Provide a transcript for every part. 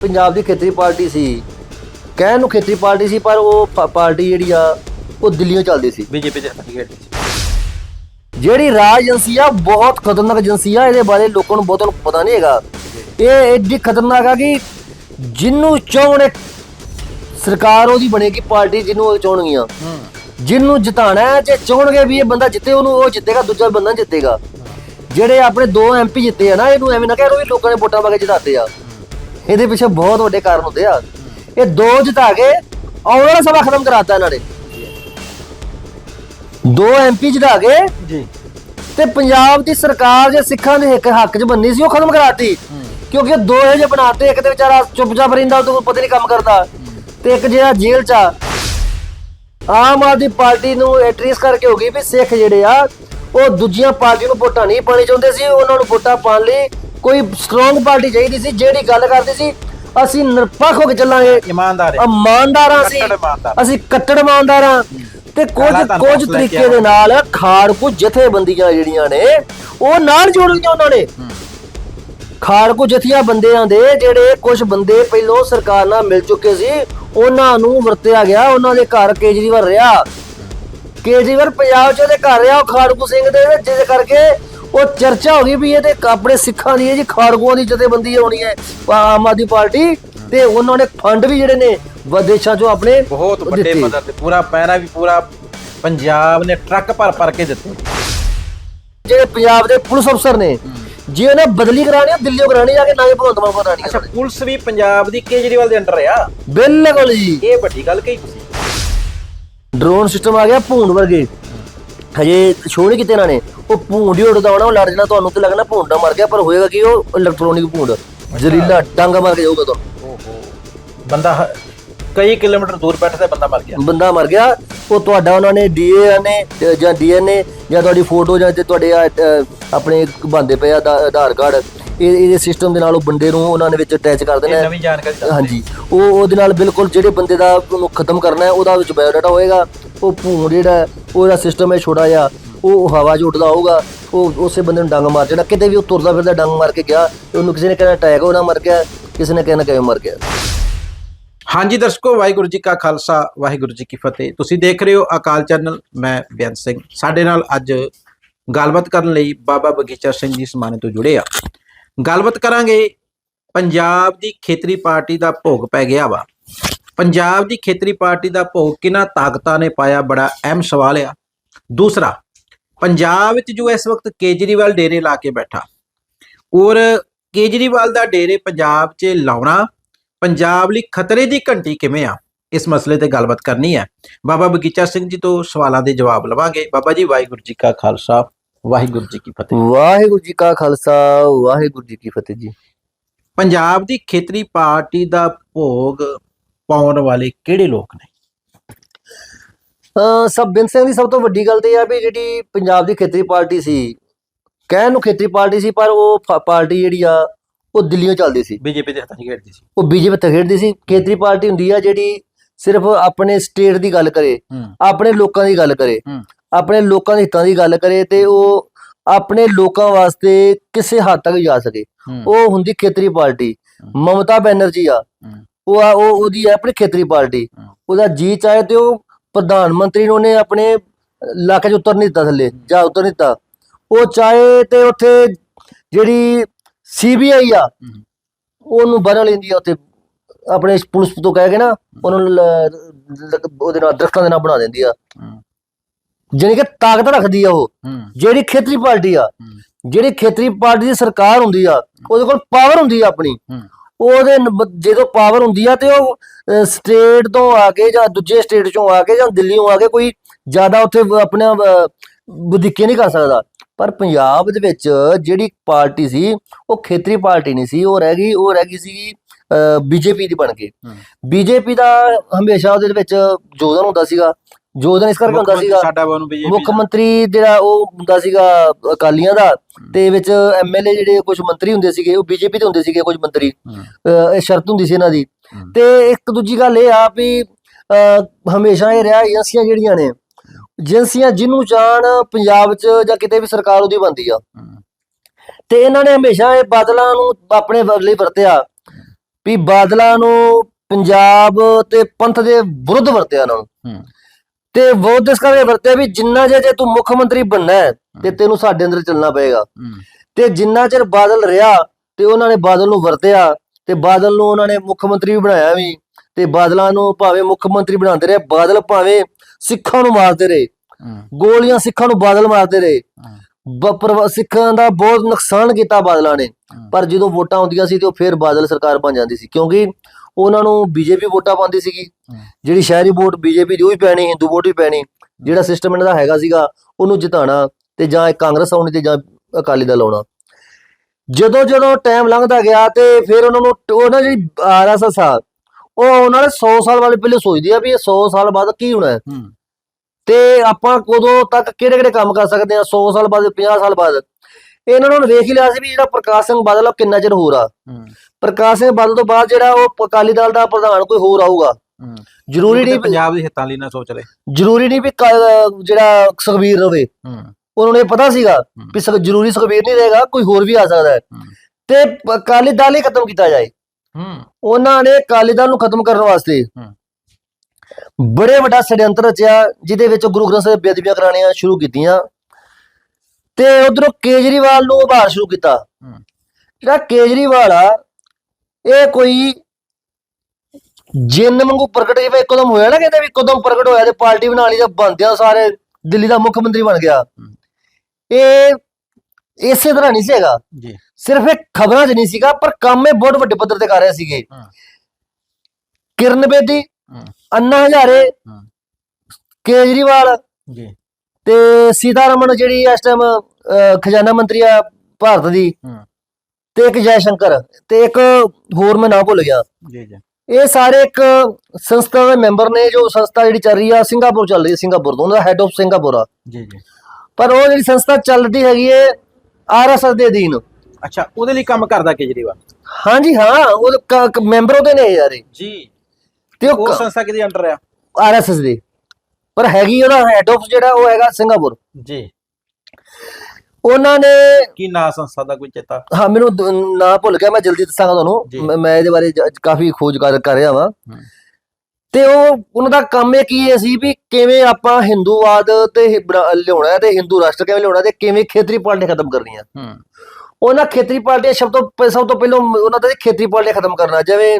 ਪੰਜਾਬ ਦੀ ਖੇਤਰੀ ਪਾਰਟੀ ਸੀ। ਕਹਿਣ ਨੂੰ ਖੇਤਰੀ ਪਾਰਟੀ ਸੀ ਪਰ ਉਹ ਪਾ- ਪਾਰਟੀ ਜਿਹੜੀ ਆ ਉਹ ਦਿੱਲੀੋਂ ਚੱਲਦੀ ਸੀ। ਬੀਜੇਪੀ ਦੇ ਹੱਥਾਂ ਖੇਡਦੀ ਸੀ। ਜਿਹੜੀ ਰਾਜ ਏਜੰਸੀ ਆ ਬਹੁਤ ਖਤਰਨਾਕ ਏਜੰਸੀ ਆ ਇਹਦੇ ਬਾਰੇ ਲੋਕਾਂ ਨੂੰ ਬਹੁਤਾਂ ਨੂੰ ਪਤਾ ਨਹੀਂ ਹੈਗਾ। ਇਹ ਐਡੀ ਖਤਰਨਾਕ ਆ ਕਿ ਜਿੰਨੂੰ ਚਾਹਣ ਸਰਕਾਰ ਉਹਦੀ ਬਣੇਗੀ ਪਾਰਟੀ ਜਿਹਨੂੰ ਉਹ ਚਾਹਣਗੀਆਂ। ਜਿਹਨੂੰ ਜਿਤਾਣਾ ਹੈ ਜੇ ਚਾਹਣਗੇ ਵੀ ਇਹ ਬੰਦਾ ਜਿੱਤੇ ਉਹਨੂੰ ਉਹ ਜਿੱਤੇਗਾ ਦੂਜਾ ਬੰਦਾ ਜਿੱਤੇਗਾ। ਜਿਹੜੇ ਆਪਣੇ ਦੋ ਐਮਪੀ ਜਿੱਤੇ ਆ ਨਾ ਇਹਨੂੰ ਐਵੇਂ ਨਾ ਕਹਿ ਵੀ ਲੋਕਾਂ ਨੇ ਵੋਟਾਂ ਪਾ ਕੇ ਜਿਤਾਤੇ ਆ। ਇਹਦੇ ਪਿੱਛੇ ਬਹੁਤ ਵੱਡੇ ਕਾਰਨ ਹੁੰਦੇ ਆ। ਇਹ ਦੋ ਜਿਤਾ ਕੇ ਆਉਣ ਵਾਲਾ ਸਭਾ ਖਤਮ ਕਰਾਤਾ ਇਹਨਾਂ ਨੇ। ਦੋ ਐਮਪੀ ਜਿਤਾ ਕੇ ਜੀ। ਤੇ ਪੰਜਾਬ ਦੀ ਸਰਕਾਰ ਜੇ ਸਿੱਖਾਂ ਦੇ ਹੱਕ ਹੱਕ 'ਚ ਬੰਨੀ ਸੀ ਉਹ ਖਤਮ ਕਰਾਤੀ। ਕਿਉਂਕਿ ਦੋ ਇਹ ਜੇ ਬਣਾਤੇ ਇੱਕ ਤੇ ਵਿਚਾਰਾ ਚੁੱਪਚਾਪ ਰਹਿੰਦਾ ਉਹ ਤੋਂ ਪਤਾ ਨਹੀਂ ਕੰਮ ਕਰਦਾ। ਤੇ ਇੱਕ ਜਿਹੜਾ ਜੇਲ੍ਹ 'ਚ ਆ ਆਮ ਆਦਮੀ ਪਾਰਟੀ ਨੂੰ ਐਟਰੀਸ ਕਰਕੇ ਹੋ ਗਈ ਵੀ ਸਿੱਖ ਜਿਹੜੇ ਆ ਉਹ ਦੂਜੀਆਂ ਪਾਰਟੀਆਂ ਨੂੰ ਵੋਟਾਂ ਨਹੀਂ ਪਾਣੀ ਚਾਹੁੰਦੇ ਸੀ ਉਹਨਾਂ ਨੂੰ ਵੋਟਾਂ ਪਾਉਣ ਲਈ ਕੋਈ ਸਟਰੋਂਗ ਪਾਰਟੀ ਚਾਹੀਦੀ ਸੀ ਜਿਹੜੀ ਗੱਲ ਕਰਦੀ ਸੀ ਅਸੀਂ ਨਿਰਪੱਖ ਹੋ ਕੇ ਚੱਲਾਂਗੇ। ਇਮਾਨਦਾਰ ਹੈ। ਇਮਾਨਦਾਰ ਕੱਟੜ ਇਮਾਨਦਾਰ। ਅਸੀਂ ਕੱਟੜ ਇਮਾਨਦਾਰ ਤੇ ਕੁਝ ਪਹਿਲਾਂ ਤੁਹਾਨੂੰ ਕੁਝ ਹੌਸਲਾ ਤਰੀਕੇ। ਦੇ ਨਾਲ ਖਾੜਕੂ ਜਥੇਬੰਦੀਆਂ ਜਿਹੜੀਆਂ ਨੇ ਉਹ ਨਾਲ ਜੋੜ ਲਈਆਂ ਉਹਨਾਂ ਨੇ। ਖਾੜਕੂ ਜਥੀਆਂ ਬੰਦਿਆਂ ਦੇ ਜਿਹੜੇ ਕੁਝ ਬੰਦੇ ਪਹਿਲੋਂ ਸਰਕਾਰ ਨਾਲ ਮਿਲ ਚੁੱਕੇ ਸੀ ਉਹਨਾਂ ਨੂੰ ਵਰਤਿਆ ਗਿਆ। ਉਹਨਾਂ ਦੇ ਘਰ ਕੇਜਰੀਵਾਲ ਰਿਹਾ। ਕੇਜਰੀਵਾਲ ਪੰਜਾਬ 'ਚ ਉਹਦੇ ਘਰ ਰਿਹਾ ਉਹ ਖਾੜਕੂ ਸਿੰਘ ਦੇ ਜਿਹਦੇ ਕਰਕੇ ਉਹ ਚਰਚਾ ਹੋ ਗਈ ਵੀ ਇਹ ਤੇ ਆਪਣੇ ਸਿੱਖਾਂ ਦੀ ਇਹ ਜੀ ਖਾੜਕੂਆਂ ਦੀ ਜਥੇਬੰਦੀ ਹੋਣੀ ਹੈ ਆਮ ਆਦਮੀ ਪਾਰਟੀ ਤੇ ਉਹਨਾਂ ਨੇ ਫੰਡ ਵੀ ਜਿਹੜੇ ਨੇ ਵਿਦੇਸ਼ਾਂ 'ਚੋਂ ਆਪਣੇ ਬਹੁਤ ਵੱਡੇ ਦਿੱਤੇ। ਪੱਧਰ ਤੇ ਪੂਰਾ ਪੈਰਾ ਵੀ ਪੂਰਾ ਪੰਜਾਬ ਨੇ ਟਰੱਕ ਭਰ ਭਰ ਕੇ ਦਿੱਤੇ। ਜਿਹੜੇ ਪੰਜਾਬ ਦੇ ਪੁਲਿਸ ਅਫਸਰ ਨੇ ਜੇ ਉਹਨੇ ਬਦਲੀ ਕਰਾਣੀ ਆ ਦਿੱਲੀੋਂ ਕਰਾਣੀ ਜਾ ਕੇ ਨਾ ਕਿ ਭਗਵੰਤ ਮਾਨ ਕਰਾਣੀ ਅੱਛਾ ਪੁਲਿਸ ਵੀ ਪੰਜਾਬ ਦੀ ਕੇਜਰੀਵਾਲ ਦੇ ਅੰਡਰ ਆ? ਬਿਲਕੁਲ ਜੀ। ਇਹ ਵੱਡੀ ਗੱਲ ਕਹੀ ਤੁਸੀਂ। ਡਰੋਨ ਸਿਸਟਮ ਆ ਗਿਆ ਭੂੰਡ ਵਰਗੇ। ਹਜੇ ਸ਼ੋਅ ਨਹੀਂ ਕੀਤੇ ਇਹਨਾਂ ਨੇ। ਉਹ ਭੂੰਡ ਹੀ ਉੜਦਾ ਹੋਣਾ ਉਹ ਲੜ ਜਾਣਾ ਤੁਹਾਨੂੰ ਤੇ ਲੱਗਣਾ ਭੂੰਡਾ ਮਰ ਗਿਆ ਪਰ ਹੋਏਗਾ ਕਿ ਉਹ ਇਲੈਕਟ੍ਰੋਨਿਕ ਭੂੰਡ। ਜ਼ਰੀਲਾ ਡਾਂਗਾ ਮਾਰ ਕੇ ਜਾਊਗਾ ਤੁਹਾਨੂੰ। ਬੰਦਾ ਹ- ਕਈ ਕਿਲੋਮੀਟਰ ਦੂਰ ਬੈਠਾ ਤੇ ਬੰਦਾ ਮਰ ਗਿਆ। ਬੰਦਾ ਮਰ ਗਿਆ ਉਹ ਤੁਹਾਡਾ ਉਹਨਾਂ ਨੇ ਡੀਏ ਨੇ ਅਹ ਜਾਂ ਡੀਐਨਏ ਜਾਂ ਤੁਹਾਡੀ ਫੋਟੋ ਜਾਂ ਤੇ ਤੁਹਾਡੇ ਅਹ, ਆਪਣੇ ਬੰਦੇ ਪਏ ਆ ਆਧਾ- ਆਧਾਰ ਕਾਰਡ। ਇਹ ਇਹਦੇ ਸਿਸਟਮ ਦੇ ਨਾਲ ਉਹ ਬੰਦੇ ਨੂੰ ਉਹਨਾਂ ਨੇ ਵਿੱਚ ਅਟੈਚ ਕਰ ਇਹ ਦੇਣਾ ਹੈ। ਨਵੀਂ ਜਾਣਕਾਰੀ ਦੱਸ ਹਾਂਜੀ। ਉਹ ਉਹਦੇ ਨਾਲ ਬਿਲਕੁਲ ਜਿਹੜੇ ਬੰਦੇ ਦਾ ਉਹਨੂੰ ਖਤਮ ਕਰਨਾ ਹੈ ਉਹਦਾ ਵਿੱਚ ਬਾਇਓਡਾਟਾ ਹੋਏਗਾ। ਉਹ ਭੂਣ ਜਿਹੜਾ ਉਹਦਾ ਸਿਸਟਮ ਹੈ ਛੋਟਾ ਜਿਹਾ, ਉਹ ਹਵਾ 'ਚ ਉੱਡਦਾ ਹੋਊਗਾ, ਉਹ ਉਸੇ ਬੰਦੇ ਨੂੰ ਡੰਗ ਮਾਰ, ਜਿਹੜਾ ਕਿਤੇ ਵੀ ਉਹ ਤੁਰਦਾ ਫਿਰਦਾ ਡੰਗ ਮਾਰ ਕੇ ਗਿਆ ਉਹਨੂੰ ਕਿਸੇ ਨੇ ਕਹਿਣਾ ਅਟੈਕ ਹੋਣਾ ਮਰ ਗਿਆ, ਕਿਸੇ ਨੇ ਕਹਿਣਾ ਕਿਵੇਂ ਮਰ ਗਿਆ। ਹਾਂਜੀ ਦਰਸ਼ਕੋ, ਵਾਹਿਗੁਰੂ ਜੀ ਕਾ ਖਾਲਸਾ, ਵਾਹਿਗੁਰੂ ਜੀ ਕੀ ਫਤਿਹ। ਤੁਸੀਂ ਦੇਖ ਰਹੇ ਹੋ ਅਕਾਲ ਚੈਨਲ, ਮੈਂ ਬੇਅੰਤ ਸਿੰਘ। ਸਾਡੇ ਨਾਲ ਅੱਜ ਗੱਲਬਾਤ ਕਰਨ ਲਈ ਬਾਬਾ ਬਗੀਚਾ ਸਿੰਘ ਜੀ ਸਮਾਣੇ ਤੋਂ ਜੁੜੇ ਆ। ਗੱਲਬਾਤ ਕਰਾਂਗੇ, ਪੰਜਾਬ ਦੀ ਖੇਤਰੀ ਪਾਰਟੀ ਦਾ ਭੋਗ ਪੈ ਗਿਆ ਵਾ। ਪੰਜਾਬ ਦੀ ਖੇਤਰੀ ਪਾਰਟੀ ਦਾ ਭੋਗ ਕਿਹਨਾਂ ਤਾਕਤਾਂ ਨੇ ਪਾਇਆ ਬੜਾ ਅਹਿਮ ਸਵਾਲ ਆ। ਦੂਸਰਾ ਪੰਜਾਬ ਵਿੱਚ ਜੋ ਇਸ ਵਕਤ ਕੇਜਰੀਵਾਲ ਡੇਰੇ ਲਾ ਕੇ ਬੈਠਾ ਔਰ ਕੇਜਰੀਵਾਲ ਦਾ ਡੇਰੇ ਪੰਜਾਬ 'ਚ ਲਾਉਣਾ ਪੰਜਾਬ ਲਈ ਖਤਰੇ ਦੀ ਘੰਟੀ ਕਿਵੇਂ ਆ ਇਸ ਮਸਲੇ ਤੇ ਗੱਲਬਾਤ ਕਰਨੀ ਹੈ। ਬਾਬਾ ਬਗੀਚਾ ਸਿੰਘ ਜੀ ਤੋਂ ਸਵਾਲਾਂ ਦੇ ਜਵਾਬ ਲਵਾਂਗੇ। ਬਾਬਾ ਜੀ ਵਾਹਿਗੁਰੂ ਜੀ ਕਾ ਖਾਲਸਾ ਵਾਹਿਗੁਰੂ ਜੀ ਕੀ ਫਤਿਹ। ਵਾਹਿਗੁਰੂ ਜੀ ਕਾ ਖਾਲਸਾ ਵਾਹਿਗੁਰੂ ਜੀ ਕੀ ਫਤਿਹ ਜੀ। ਪੰਜਾਬ ਦੀ ਖੇਤਰੀ ਪਾਰਟੀ ਦਾ ਭੋਗ ਪਾਉਣ ਵਾਲੇ ਕਿਹੜੇ ਲੋਕ ਨੇ? ਅ ਸਭਿੰਦ ਸਿੰਘ ਦੀ ਸਭ ਤੋਂ ਵੱਡੀ ਗੱਲ ਤੇ ਆ ਵੀ ਜਿਹੜੀ ਪੰਜਾਬ ਦੀ ਖੇਤਰੀ ਪਾਰਟੀ ਸੀ ਕਹਿਣ ਨੂੰ ਖੇਤਰੀ ਪਾਰਟੀ ਸੀ ਪਰ ਉਹ ਪਾਰਟੀ ਜਿਹੜੀ ਆ ਉਹ ਦਿੱਲੀੋਂ ਚੱਲਦੀ ਸੀ। ਬੀਜੇਪੀ ਦੇ ਹੱਥਾਂ 'ਚ ਖੇਡਦੀ ਸੀ। ਉਹ ਬੀਜੇਪੀ ਤੇ ਖੇਡਦੀ ਸੀ। ਖੇਤਰੀ ਪਾਰਟੀ ਹੁੰਦੀ ਆ ਜਿਹੜੀ ਸਿਰਫ ਆਪਣੇ ਸਟੇਟ ਦੀ ਗੱਲ ਕਰੇ ਆਪਣੇ ਲੋਕਾਂ ਦੀ ਗੱਲ ਕਰੇ। ਆਪਣੇ ਲੋਕਾਂ ਦੇ ਹਿੱਤਾਂ ਦੀ ਗੱਲ ਕਰੇ ਤੇ ਉਹ ਆਪਣੇ ਲੋਕਾਂ ਵਾਸਤੇ ਕਿਸੇ ਹੱਦ ਤੱਕ ਜਾ ਸਕੇ। ਉਹ ਹੁੰਦੀ ਖੇਤਰੀ ਪਾਰਟੀ। ਮਮਤਾ ਬੈਨਰਜੀ ਆ। ਉਹ ਆ ਉਹ ਉਹਦੀ ਹੈ ਆਪਣੀ ਖੇਤਰੀ ਪਾਰਟੀ। ਉਹਦਾ ਜੀ ਚਾਹੇ ਤੇ ਉਹ ਪ੍ਰਧਾਨ ਮੰਤਰੀ ਨੂੰ ਉਹਨੇ ਆਪਣੇ ਇਲਾਕੇ 'ਚ ਉਤਰ ਨਹੀਂ ਦਿੱਤਾ ਥੱਲੇ ਜਾਂ ਉਤਰ ਨਹੀਂ ਦਿੱਤਾ। ਉਹ ਚਾਹੇ ਤੇ ਉੱਥੇ ਜਿਹੜੀ ਸੀਬੀਆਈ ਆ। ਉਹਨੂੰ ਬਣਾ ਲੈਂਦੀ ਆ ਉੱਥੇ। ਆਪਣੇ ਪੁਲਿਸ ਤੋਂ ਕਹਿ ਕੇ ਨਾ ਉਹਨੂੰ ਲ- ਲ- ਉਹਦੇ ਨਾਲ ਦਰਖਤਾਂ ਦੇ ਨਾਲ ਬਣਾ ਦਿੰਦੀ ਆ। ਹੂੰ। ਜਾਣੀ ਕਿ ਤਾਕਤ ਰੱਖਦੀ ਆ ਉਹ। ਹੂੰ। ਜਿਹੜੀ ਖੇਤਰੀ ਪਾਰਟੀ ਆ ਹੂੰ। ਜਿਹੜੀ ਖੇਤਰੀ ਪਾਰਟੀ ਦੀ ਸਰਕਾਰ ਹੁੰਦੀ ਆ ਉਹਦੇ ਕੋਲ ਪਾਵਰ ਹੁੰਦੀ ਆ ਆਪਣੀ। ਹੂੰ। ਉਹਦੇ ਜਦੋਂ ਪਾਵਰ ਹੁੰਦੀ ਆ ਤੇ ਉਹ ਸਟੇਟ ਤੋਂ ਆ ਕੇ ਜਾਂ ਦੂਜੇ ਸਟੇਟ ਚੋਂ ਆ ਕੇ ਜਾਂ ਦਿੱਲੀੋਂ ਆ ਕੇ ਕੋਈ ਜ਼ਿਆਦਾ ਉੱਥੇ ਆਪਣਾ ਬੁੱਧੀਕੇ ਨਹੀਂ ਕਰ ਸਕਦਾ। ਪਰ ਪੰਜਾਬ ਦੇ ਵਿੱਚ ਜਿਹੜੀ ਪਾਰਟੀ ਸੀ ਉਹ ਖੇਤਰੀ ਪਾਰਟੀ ਨਹੀਂ ਸੀ ਉਹ ਰਹਿ ਗਈ ਉਹ ਰਹਿ ਗਈ ਸੀ ਬੀਜੇਪੀ ਦੀ ਬਣ ਕੇ। ਬੀਜੇਪੀ ਦਾ ਹਮੇਸ਼ਾ ਉਹਦੇ ਵਿੱਚ ਯੋਗਦਾਨ ਹੁੰਦਾ ਸੀਗਾ। ਯੋਗਦਾਨ ਇਸ ਕਰਕੇ ਹੁੰਦਾ ਸੀਗਾ ਸਾਡਾ ਉਹਨੂੰ ਬੀਜੇਪੀ ਮੁੱਖ ਮੰਤਰੀ ਜਿਹੜਾ ਉਹ ਹੁੰਦਾ ਸੀਗਾ ਅਕਾਲੀਆਂ ਦਾ ਤੇ ਵਿੱਚ ਐਮਐਲਏ ਜਿਹੜੇ ਕੁਝ ਮੰਤਰੀ ਹੁੰਦੇ ਸੀਗੇ ਉਹ ਬੀਜੇਪੀ ਦੇ ਹੁੰਦੇ ਸੀਗੇ ਕੁਝ ਮੰਤਰੀ। ਇਹ ਸ਼ਰਤ ਹੁੰਦੀ ਸੀ ਇਹਨਾਂ ਦੀ। ਤੇ ਇੱਕ ਦੂਜੀ ਗੱਲ ਇਹ ਆ ਵੀ ਹਮੇਸ਼ਾ ਇਹ ਰਿਹਾ ਏਜੰਸੀਆਂ ਜਿਹੜੀਆਂ ਨੇ ਏਜੰਸੀਆਂ ਜਿਹਨੂੰ ਚਾਹਣ ਪੰਜਾਬ 'ਚ ਜਾਂ ਕਿਤੇ ਵੀ ਸਰਕਾਰ ਉਹਦੀ ਬਣਦੀ ਆ। ਤੇ ਇਹਨਾਂ ਨੇ ਹਮੇਸ਼ਾ ਇਹ ਬਾਦਲਾਂ ਨੂੰ ਆਪਣੇ ਲਈ ਵਰਤਿਆ। ਵੀ ਬਾਦਲਾਂ ਨੂੰ ਪੰਜਾਬ ਤੇ ਪੰਥ ਦੇ ਵਿਰੁੱਧ ਵਰਤਿਆ ਉਹਨਾਂ ਨੂੰ। ਤੇ ਵਿਰੁੱਧ ਇਸ ਕਰਕੇ ਵਰਤਿਆ ਵੀ ਜਿੰਨਾ ਜੇ ਜੇ ਤੂੰ ਮੁੱਖ ਮੰਤਰੀ ਬਣਨਾ ਹੈ ਤੇ ਤੈਨੂੰ ਸਾਡੇ ਅੰਦਰ ਚੱਲਣਾ ਪਏਗਾ। ਤੇ ਜਿੰਨਾ ਚਿਰ ਬਾਦਲ ਰਿਹਾ ਤੇ ਉਹਨਾਂ ਨੇ ਬਾਦਲ ਨੂੰ ਵਰਤਿਆ ਤੇ ਬਾਦਲ ਨੂੰ ਉਹਨਾਂ ਨੇ ਮੁੱਖ ਮੰਤਰੀ ਵੀ ਬਣਾਇਆ ਵੀ ਤੇ ਬਾਦਲਾਂ ਨੂੰ ਭਾਵੇਂ ਮੁੱਖ ਮੰਤਰੀ ਬਣਾਉਂਦੇ ਰਹੇ ਬਾਦਲ ਭਾਵੇਂ ਸਿੱਖਾਂ ਨੂੰ ਮਾਰਦੇ ਰਹੇ। ਗੋਲੀਆਂ ਸਿੱਖਾਂ ਨੂੰ ਬਾਦਲ ਮਾਰਦੇ ਰਹੇ। ਸਿੱਖਾਂ ਦਾ ਬਹੁਤ ਨੁਕਸਾਨ ਕੀਤਾ ਬਾਦਲਾਂ ਨੇ। ਪਰ ਜਦੋਂ ਵੋਟਾਂ ਆਉਂਦੀਆਂ ਸੀ ਤੇ ਉਹ ਫਿਰ ਬਾਦਲ ਸਰਕਾਰ ਬਣ ਜਾਂਦੀ ਸੀ। ਕਿਉਂਕਿ ਉਹਨਾਂ ਨੂੰ ਬੀਜੇਪੀ ਵੋਟਾਂ ਪਾਉਂਦੀ ਸੀਗੀ। ਜਿਹੜੀ ਸ਼ਹਿਰੀ ਵੋਟ ਬੀਜੇਪੀ ਦੀ ਉਹ ਵੀ ਪੈਣੀ ਹਿੰਦੂ ਵੋਟ ਵੀ ਪੈਣੀ। ਜਿਹੜਾ ਸਿਸਟਮ ਇਹਨਾਂ ਦਾ ਹੈਗਾ ਸੀਗਾ ਉਹਨੂੰ ਜਿਤਾਣਾ ਤੇ ਜਾਂ ਇਹ ਕਾਂਗਰਸ ਆਉਣੀ ਤੇ ਜਾਂ ਅਕਾਲੀ ਦਲ ਆਉਣਾ। ਜਦੋਂ ਜਦੋਂ ਟਾਈਮ ਲੰਘਦਾ ਗਿਆ ਤੇ ਫਿਰ ਉਹਨਾਂ ਨੂੰ ਉਹਨਾਂ ਜਿਹੜੀ ਆਰਐਸਐਸ ਆ ਉਹ ਉਹਨਾਂ ਨੇ 100 ਸਾਲ ਵਾਲੇ ਪਹਿਲੇ ਸੋਚਦੀ ਆ ਵੀ ਇਹ 100 ਸਾਲ ਬਾਅਦ ਕੀ ਹੋਣਾ ਹੈ। ਤੇ ਆਪਾਂ ਕਦੋਂ ਤੱਕ ਕਿਹੜੇ ਕਿਹੜੇ ਕੰਮ ਕਰ ਸਕਦੇ ਆ 100 ਸਾਲ ਬਾਅਦ 50 ਸਾਲ ਬਾਅਦ। ਇਹਨਾਂ ਨੂੰ ਵੇਖ ਹੀ ਲਿਆ ਸੀ ਵੀ ਜਿਹੜਾ ਪ੍ਰਕਾਸ਼ ਸਿੰਘ ਬਾਦਲ ਆ ਉਹ ਕਿੰਨਾ ਚਿਰ ਹੋਰ ਆ। ਪ੍ਰਕਾਸ਼ ਸਿੰਘ ਬਾਦਲ ਤੋਂ ਬਾਅਦ ਜਿਹੜਾ ਉਹ ਅਕਾਲੀ ਦਲ ਦਾ ਪ੍ਰਧਾਨ ਕੋਈ ਹੋਰ ਆਊਗਾ। ਜ਼ਰੂਰੀ ਨਹੀਂ ਪੰਜਾਬ ਦੇ ਹਿੱਤਾਂ ਲਈ ਨਾ ਸੋਚ ਲੈ ਜ਼ਰੂਰੀ ਨਹੀਂ ਵੀ ਜਿਹੜਾ ਸੁਖਬੀਰ ਰਵੇ। ਉਹਨਾਂ ਨੂੰ ਪਤਾ ਸੀਗਾ ਵੀ ਜ਼ਰੂਰੀ ਸੁਖਬੀਰ ਨਹੀਂ ਰਹੇਗਾ ਕੋਈ ਹੋਰ ਵੀ ਆ ਸਕਦਾ ਹੈ। ਤੇ ਅਕਾਲੀ ਦਲ ਹੀ ਖਤਮ ਕੀਤਾ ਜਾਏ। ਹੂੰ। ਉਹਨਾਂ ਨੇ ਅਕਾਲੀ ਦਲ ਨੂੰ ਖਤਮ ਕਰਨ ਵਾਸਤੇ ਹੂੰ। ਬੜੇ ਵੱਡਾ ਛੜਯੰਤਰ ਰਚਿਆ ਜਿਹਦੇ ਵਿੱਚ ਗੁਰੂ ਗ੍ਰੰਥ ਸਾਹਿਬ ਬੇਅਦਬੀਆਂ ਕਰਾਣੀਆਂ ਸ਼ੁਰੂ ਕੀਤੀਆਂ। ਤੇ ਉਧਰੋਂ ਕੇਜਰੀਵਾਲ ਨੂੰ ਉਭਾਰ ਸ਼ੁਰੂ ਕੀਤਾ। ਹੂੰ। ਜਿਹੜਾ ਕੇਜਰੀਵਾਲ ਆ ਇਹ ਕੋਈ ਜਿੰਨ ਵਾਂਗੂ ਪ੍ਰਗਟ ਜਿਵੇਂ ਇੱਕਦਮ ਹੋਇਆ ਨਾ ਕਹਿੰਦੇ ਵੀ ਇੱਕਦਮ ਪ੍ਰਗਟ ਹੋਇਆ ਤੇ ਪਾਰਟੀ ਬਣਾ ਲਈ ਤੇ ਬੰਦਿਆਂ ਸਾਰੇ ਦਿੱਲੀ ਦਾ ਮੁੱਖ ਮੰਤਰੀ ਬਣ ਗਿਆ ਇਹ ਇਸੇ ਤਰ੍ਹਾਂ ਨਹੀਂ ਸੀ ਹੈਗਾ ਜੀ ਸਿਰਫ ਇੱਕ ਖਬਰਾਂ 'ਚ ਨਹੀਂ ਸੀਗਾ ਪਰ ਕੰਮ ਇਹ ਬਹੁਤ ਵੱਡੇ ਪੱਧਰ ਤੇ ਕਰ ਰਹੇ ਸੀਗੇ। ਕਿਰਨ ਬੇਦੀ। ਅੰਨਾ ਹਜ਼ਾਰੇ। ਕੇਜਰੀਵਾਲ ਜੀ ਤੇ ਸੀਤਾਰਮਨ ਜਿਹੜੀ ਇਸ ਟਾਈਮ ਖਜ਼ਾਨਾ ਮੰਤਰੀ ਆ ਭਾਰਤ ਦੀ। ਤੇ ਇੱਕ ਜੈ ਸ਼ੰਕਰ ਤੇ ਇੱਕ ਹੋਰ ਮੈਂ ਨਾਮ ਭੁੱਲ ਗਿਆ। ਜੀ ਜੀ। ਇਹ ਸਾਰੇ ਇੱਕ ਸੰਸਥਾ ਦੇ ਮੈਂਬਰ ਨੇ ਜੋ ਸੰਸਥਾ ਜਿਹੜੀ ਚੱਲ ਰਹੀ ਆ ਸਿੰਗਾਪੁਰ ਚੱਲ ਰਹੀ ਹੈ ਸਿੰਗਾਪੁਰ ਤੋਂ ਉਹਦਾ ਹੈੱਡ ਆਫ ਸਿੰਗਾਪੁਰ ਆ। ਜੀ ਜੀ। ਪਰ ਉਹ ਜਿਹੜੀ ਸੰਸਥਾ ਚੱਲਦੀ ਹੈਗੀ ਏ ਆਰਐਸਐਸ ਦੇ ਅਧੀਨ। ਅੱਛਾ ਉਹਦੇ ਲਈ ਕੰਮ ਕਰਦਾ ਕੇਜਰੀਵਾਲ? ਹਾਂਜੀ ਹਾਂ ਉਹ ਮੈਂਬਰ ਉਹਦੇ ਨੇ ਯਾਰ। ਜੀ। ਤੇ ਉਹ ਸੰਸਥਾ ਕਿਹਦੇ ਅੰਡਰ ਆ? ਆਰਐਸਐਸ ਦੇ। ਪਰ ਹੈਗੀ ਉਹਦਾ ਹੈੱਡ ਆਫ ਜਿਹੜਾ ਉਹ ਹੈਗਾ ਸਿੰਗਾਪੁਰ। ਜੀ। ਉਹਨਾਂ ਨੇ ਕੀ ਨਾਂ ਸੰਸਥਾ ਦਾ ਕੋਈ ਚੇਤਾ? ਹਾਂ ਮੈਨੂੰ ਦ- ਨਾਂ ਭੁੱਲ ਗਿਆ ਮੈਂ ਜਲਦੀ ਦੱਸਾਂਗਾ ਜੀ। ਤੁਹਾਨੂੰ ਮੈਂ- ਮੈਂ ਇਹਦੇ ਬਾਰੇ ਜ- ਕਾਫੀ ਖੋਜ ਕਰ ਕਰ ਰਿਹਾ ਵਾਂ। ਹਮ। ਤੇ ਉਹ ਉਹਨਾਂ ਦਾ ਕੰਮ ਇਹ ਕੀ ਸੀ ਵੀ ਕਿਵੇਂ ਆਪਾਂ ਹਿੰਦੂਵਾਦ ਤੇ ਹਿ- ਬਣਾ- ਲਿਆਉਣਾ ਹੈ ਤੇ ਹਿੰਦੂ ਰਾਸ਼ਟਰ ਕਿਵੇਂ ਲਿਆਉਣਾ ਤੇ ਕਿਵੇਂ ਖੇਤਰੀ ਪਾਰਟੀਆਂ ਖਤਮ ਕਰਨੀਆਂ। ਹੂੰ। ਉਹਨਾਂ ਖੇਤਰੀ ਪਾਰਟੀਆਂ ਸਭ ਤੋਂ ਸਭ ਤੋਂ ਪਹਿਲਾਂ ਉਹਨਾਂ ਦਾ ਖੇਤਰੀ ਪਾਰਟੀਆਂ ਖਤਮ ਕਰਨਾ ਜਿਵੇਂ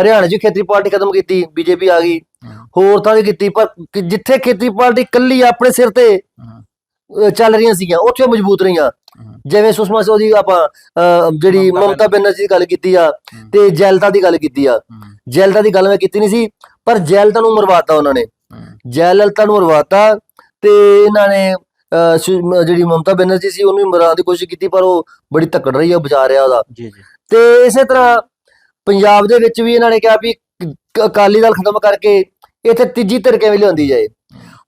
ਹਰਿਆਣਾ 'ਚ ਖੇਤਰੀ ਪਾਰਟੀ ਖਤਮ ਕੀਤੀ ਬੀਜੇਪੀ ਆ ਗਈ। ਹਮ। ਹੋਰ 'ਤੇ ਕੀਤੀ ਪਰ ਕਿ ਜਿੱਥੇ ਖੇਤਰੀ ਪਾਰਟੀ ਇਕੱਲੀ ਆਪਣੇ ਸਿਰ ਤੇ ਅਹ, ਚੱਲ ਰਹੀਆਂ ਸੀਗੀਆਂ ਉੱਥੇ ਉਹ ਮਜ਼ਬੂਤ ਰਹੀਆਂ। ਜਿਵੇਂ ਸੁਸ਼ਮਾ ਸਵਰਾਜ ਆਪਾਂ ਅਹ, ਜਿਹੜੀ ਮਮਤਾ ਮਮਤਾ ਬੈਨਰਜੀ। ਦੀ ਗੱਲ ਕੀਤੀ ਆ ਹਮ। ਤੇ ਜੈਲਤਾ ਦੀ ਗੱਲ ਕੀਤੀ ਆ। ਜੈਲਤਾ ਦੀ ਗੱਲ ਮੈਂ ਕੀਤੀ ਨਹੀਂ ਸੀ ਪਰ ਜੈਲਤਾ ਨੂੰ ਮਰਵਾਤਾ ਉਹਨਾਂ ਨੇ। ਜੈਲਲਤਾ ਨੂੰ ਮਰਵਾਤਾ ਤੇ ਇਹਨਾਂ ਨੇ ਅਹ, ਸੁ- ਮ- ਜਿਹੜੀ ਮਮਤਾ ਬੈਨਰਜੀ ਸੀ ਉਹਨੂੰ ਵੀ ਮਰਵਾਉਣ ਦੀ ਕੋਸ਼ਿਸ਼ ਕੀਤੀ ਪਰ ਉਹ ਬੜੀ ਧੱਕੜ ਰਹੀ ਆ ਬਚਾ ਰਿਹਾ ਉਹਦਾ। ਜੀ ਜੀ। ਤੇ ਇਸੇ ਤਰ੍ਹਾਂ ਪੰਜਾਬ ਦੇ ਵਿੱਚ ਵੀ ਇਹਨਾਂ ਨੇ ਕਿਹਾ ਵੀ ਕ- ਅਕਾਲੀ ਦਲ ਖਤਮ ਕਰਕੇ ਇੱਥੇ ਤੀਜੀ ਧਿਰ ਕਿਵੇਂ ਲਿਆਉਂਦੀ ਜਾਏ।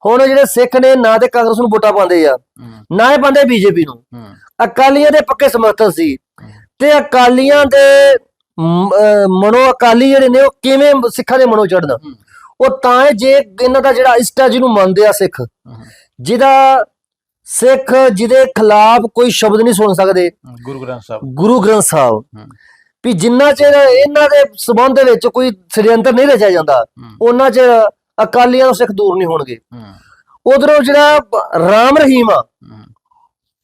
ਹੁਣ ਜਿਹੜੇ ਸਿੱਖ ਨੇ ਨਾ ਤੇ ਕਾਂਗਰਸ ਨੂੰ ਵੋਟਾਂ ਪਾਉਂਦੇ ਆ ਨਾ ਹੀ ਪਾਉਂਦੇ ਬੀਜੇਪੀ ਨੂੰ। ਅਕਾਲੀਆਂ ਦੇ ਪੱਕੇ ਸਮਰਥਕ ਸੀ। ਤੇ ਅਕਾਲੀਆਂ ਦੇ ਮਨੋ ਅਕਾਲੀ ਜਿਹੜੇ ਨੇ ਉਹ ਕਿਵੇਂ ਸਿੱਖਾਂ ਦੇ ਮਨੋ ਚੜਨ ਹੂੰ। ਉਹ ਤਾਂ ਜੇ ਇਹਨਾਂ ਦਾ ਜਿਹੜਾ ਇਸ਼ਟਾ ਜਿਹਨੂੰ ਮੰਨਦੇ ਆ ਸਿੱਖ। ਜਿਹਦਾ ਸਿੱਖ ਜਿਹਦੇ ਖਿਲਾਫ ਕੋਈ ਸ਼ਬਦ ਨਹੀਂ ਸੁਣ ਸਕਦੇ। ਗੁਰੂ ਗ੍ਰੰਥ ਸਾਹਿਬ। ਗੁਰੂ ਗ੍ਰੰਥ ਸਾਹਿਬ। ਵੀ ਜਿੰਨਾ ਚਿਰ ਇਹਨਾਂ ਦੇ ਸਬੰਧ ਦੇ ਵਿੱਚ ਕੋਈ ਸ਼ਰੀਅੰਤਰ ਨਹੀਂ ਰਚਿਆ ਜਾਂਦਾ ਉਹਨਾਂ ਚਿਰ ਅਕਾਲੀਆਂ ਤੋਂ ਸਿੱਖ ਦੂਰ ਨਹੀਂ ਹੋਣਗੇ। ਉਧਰੋਂ ਜਿਹੜਾ ਰਾਮ ਰਹੀਮ ਆ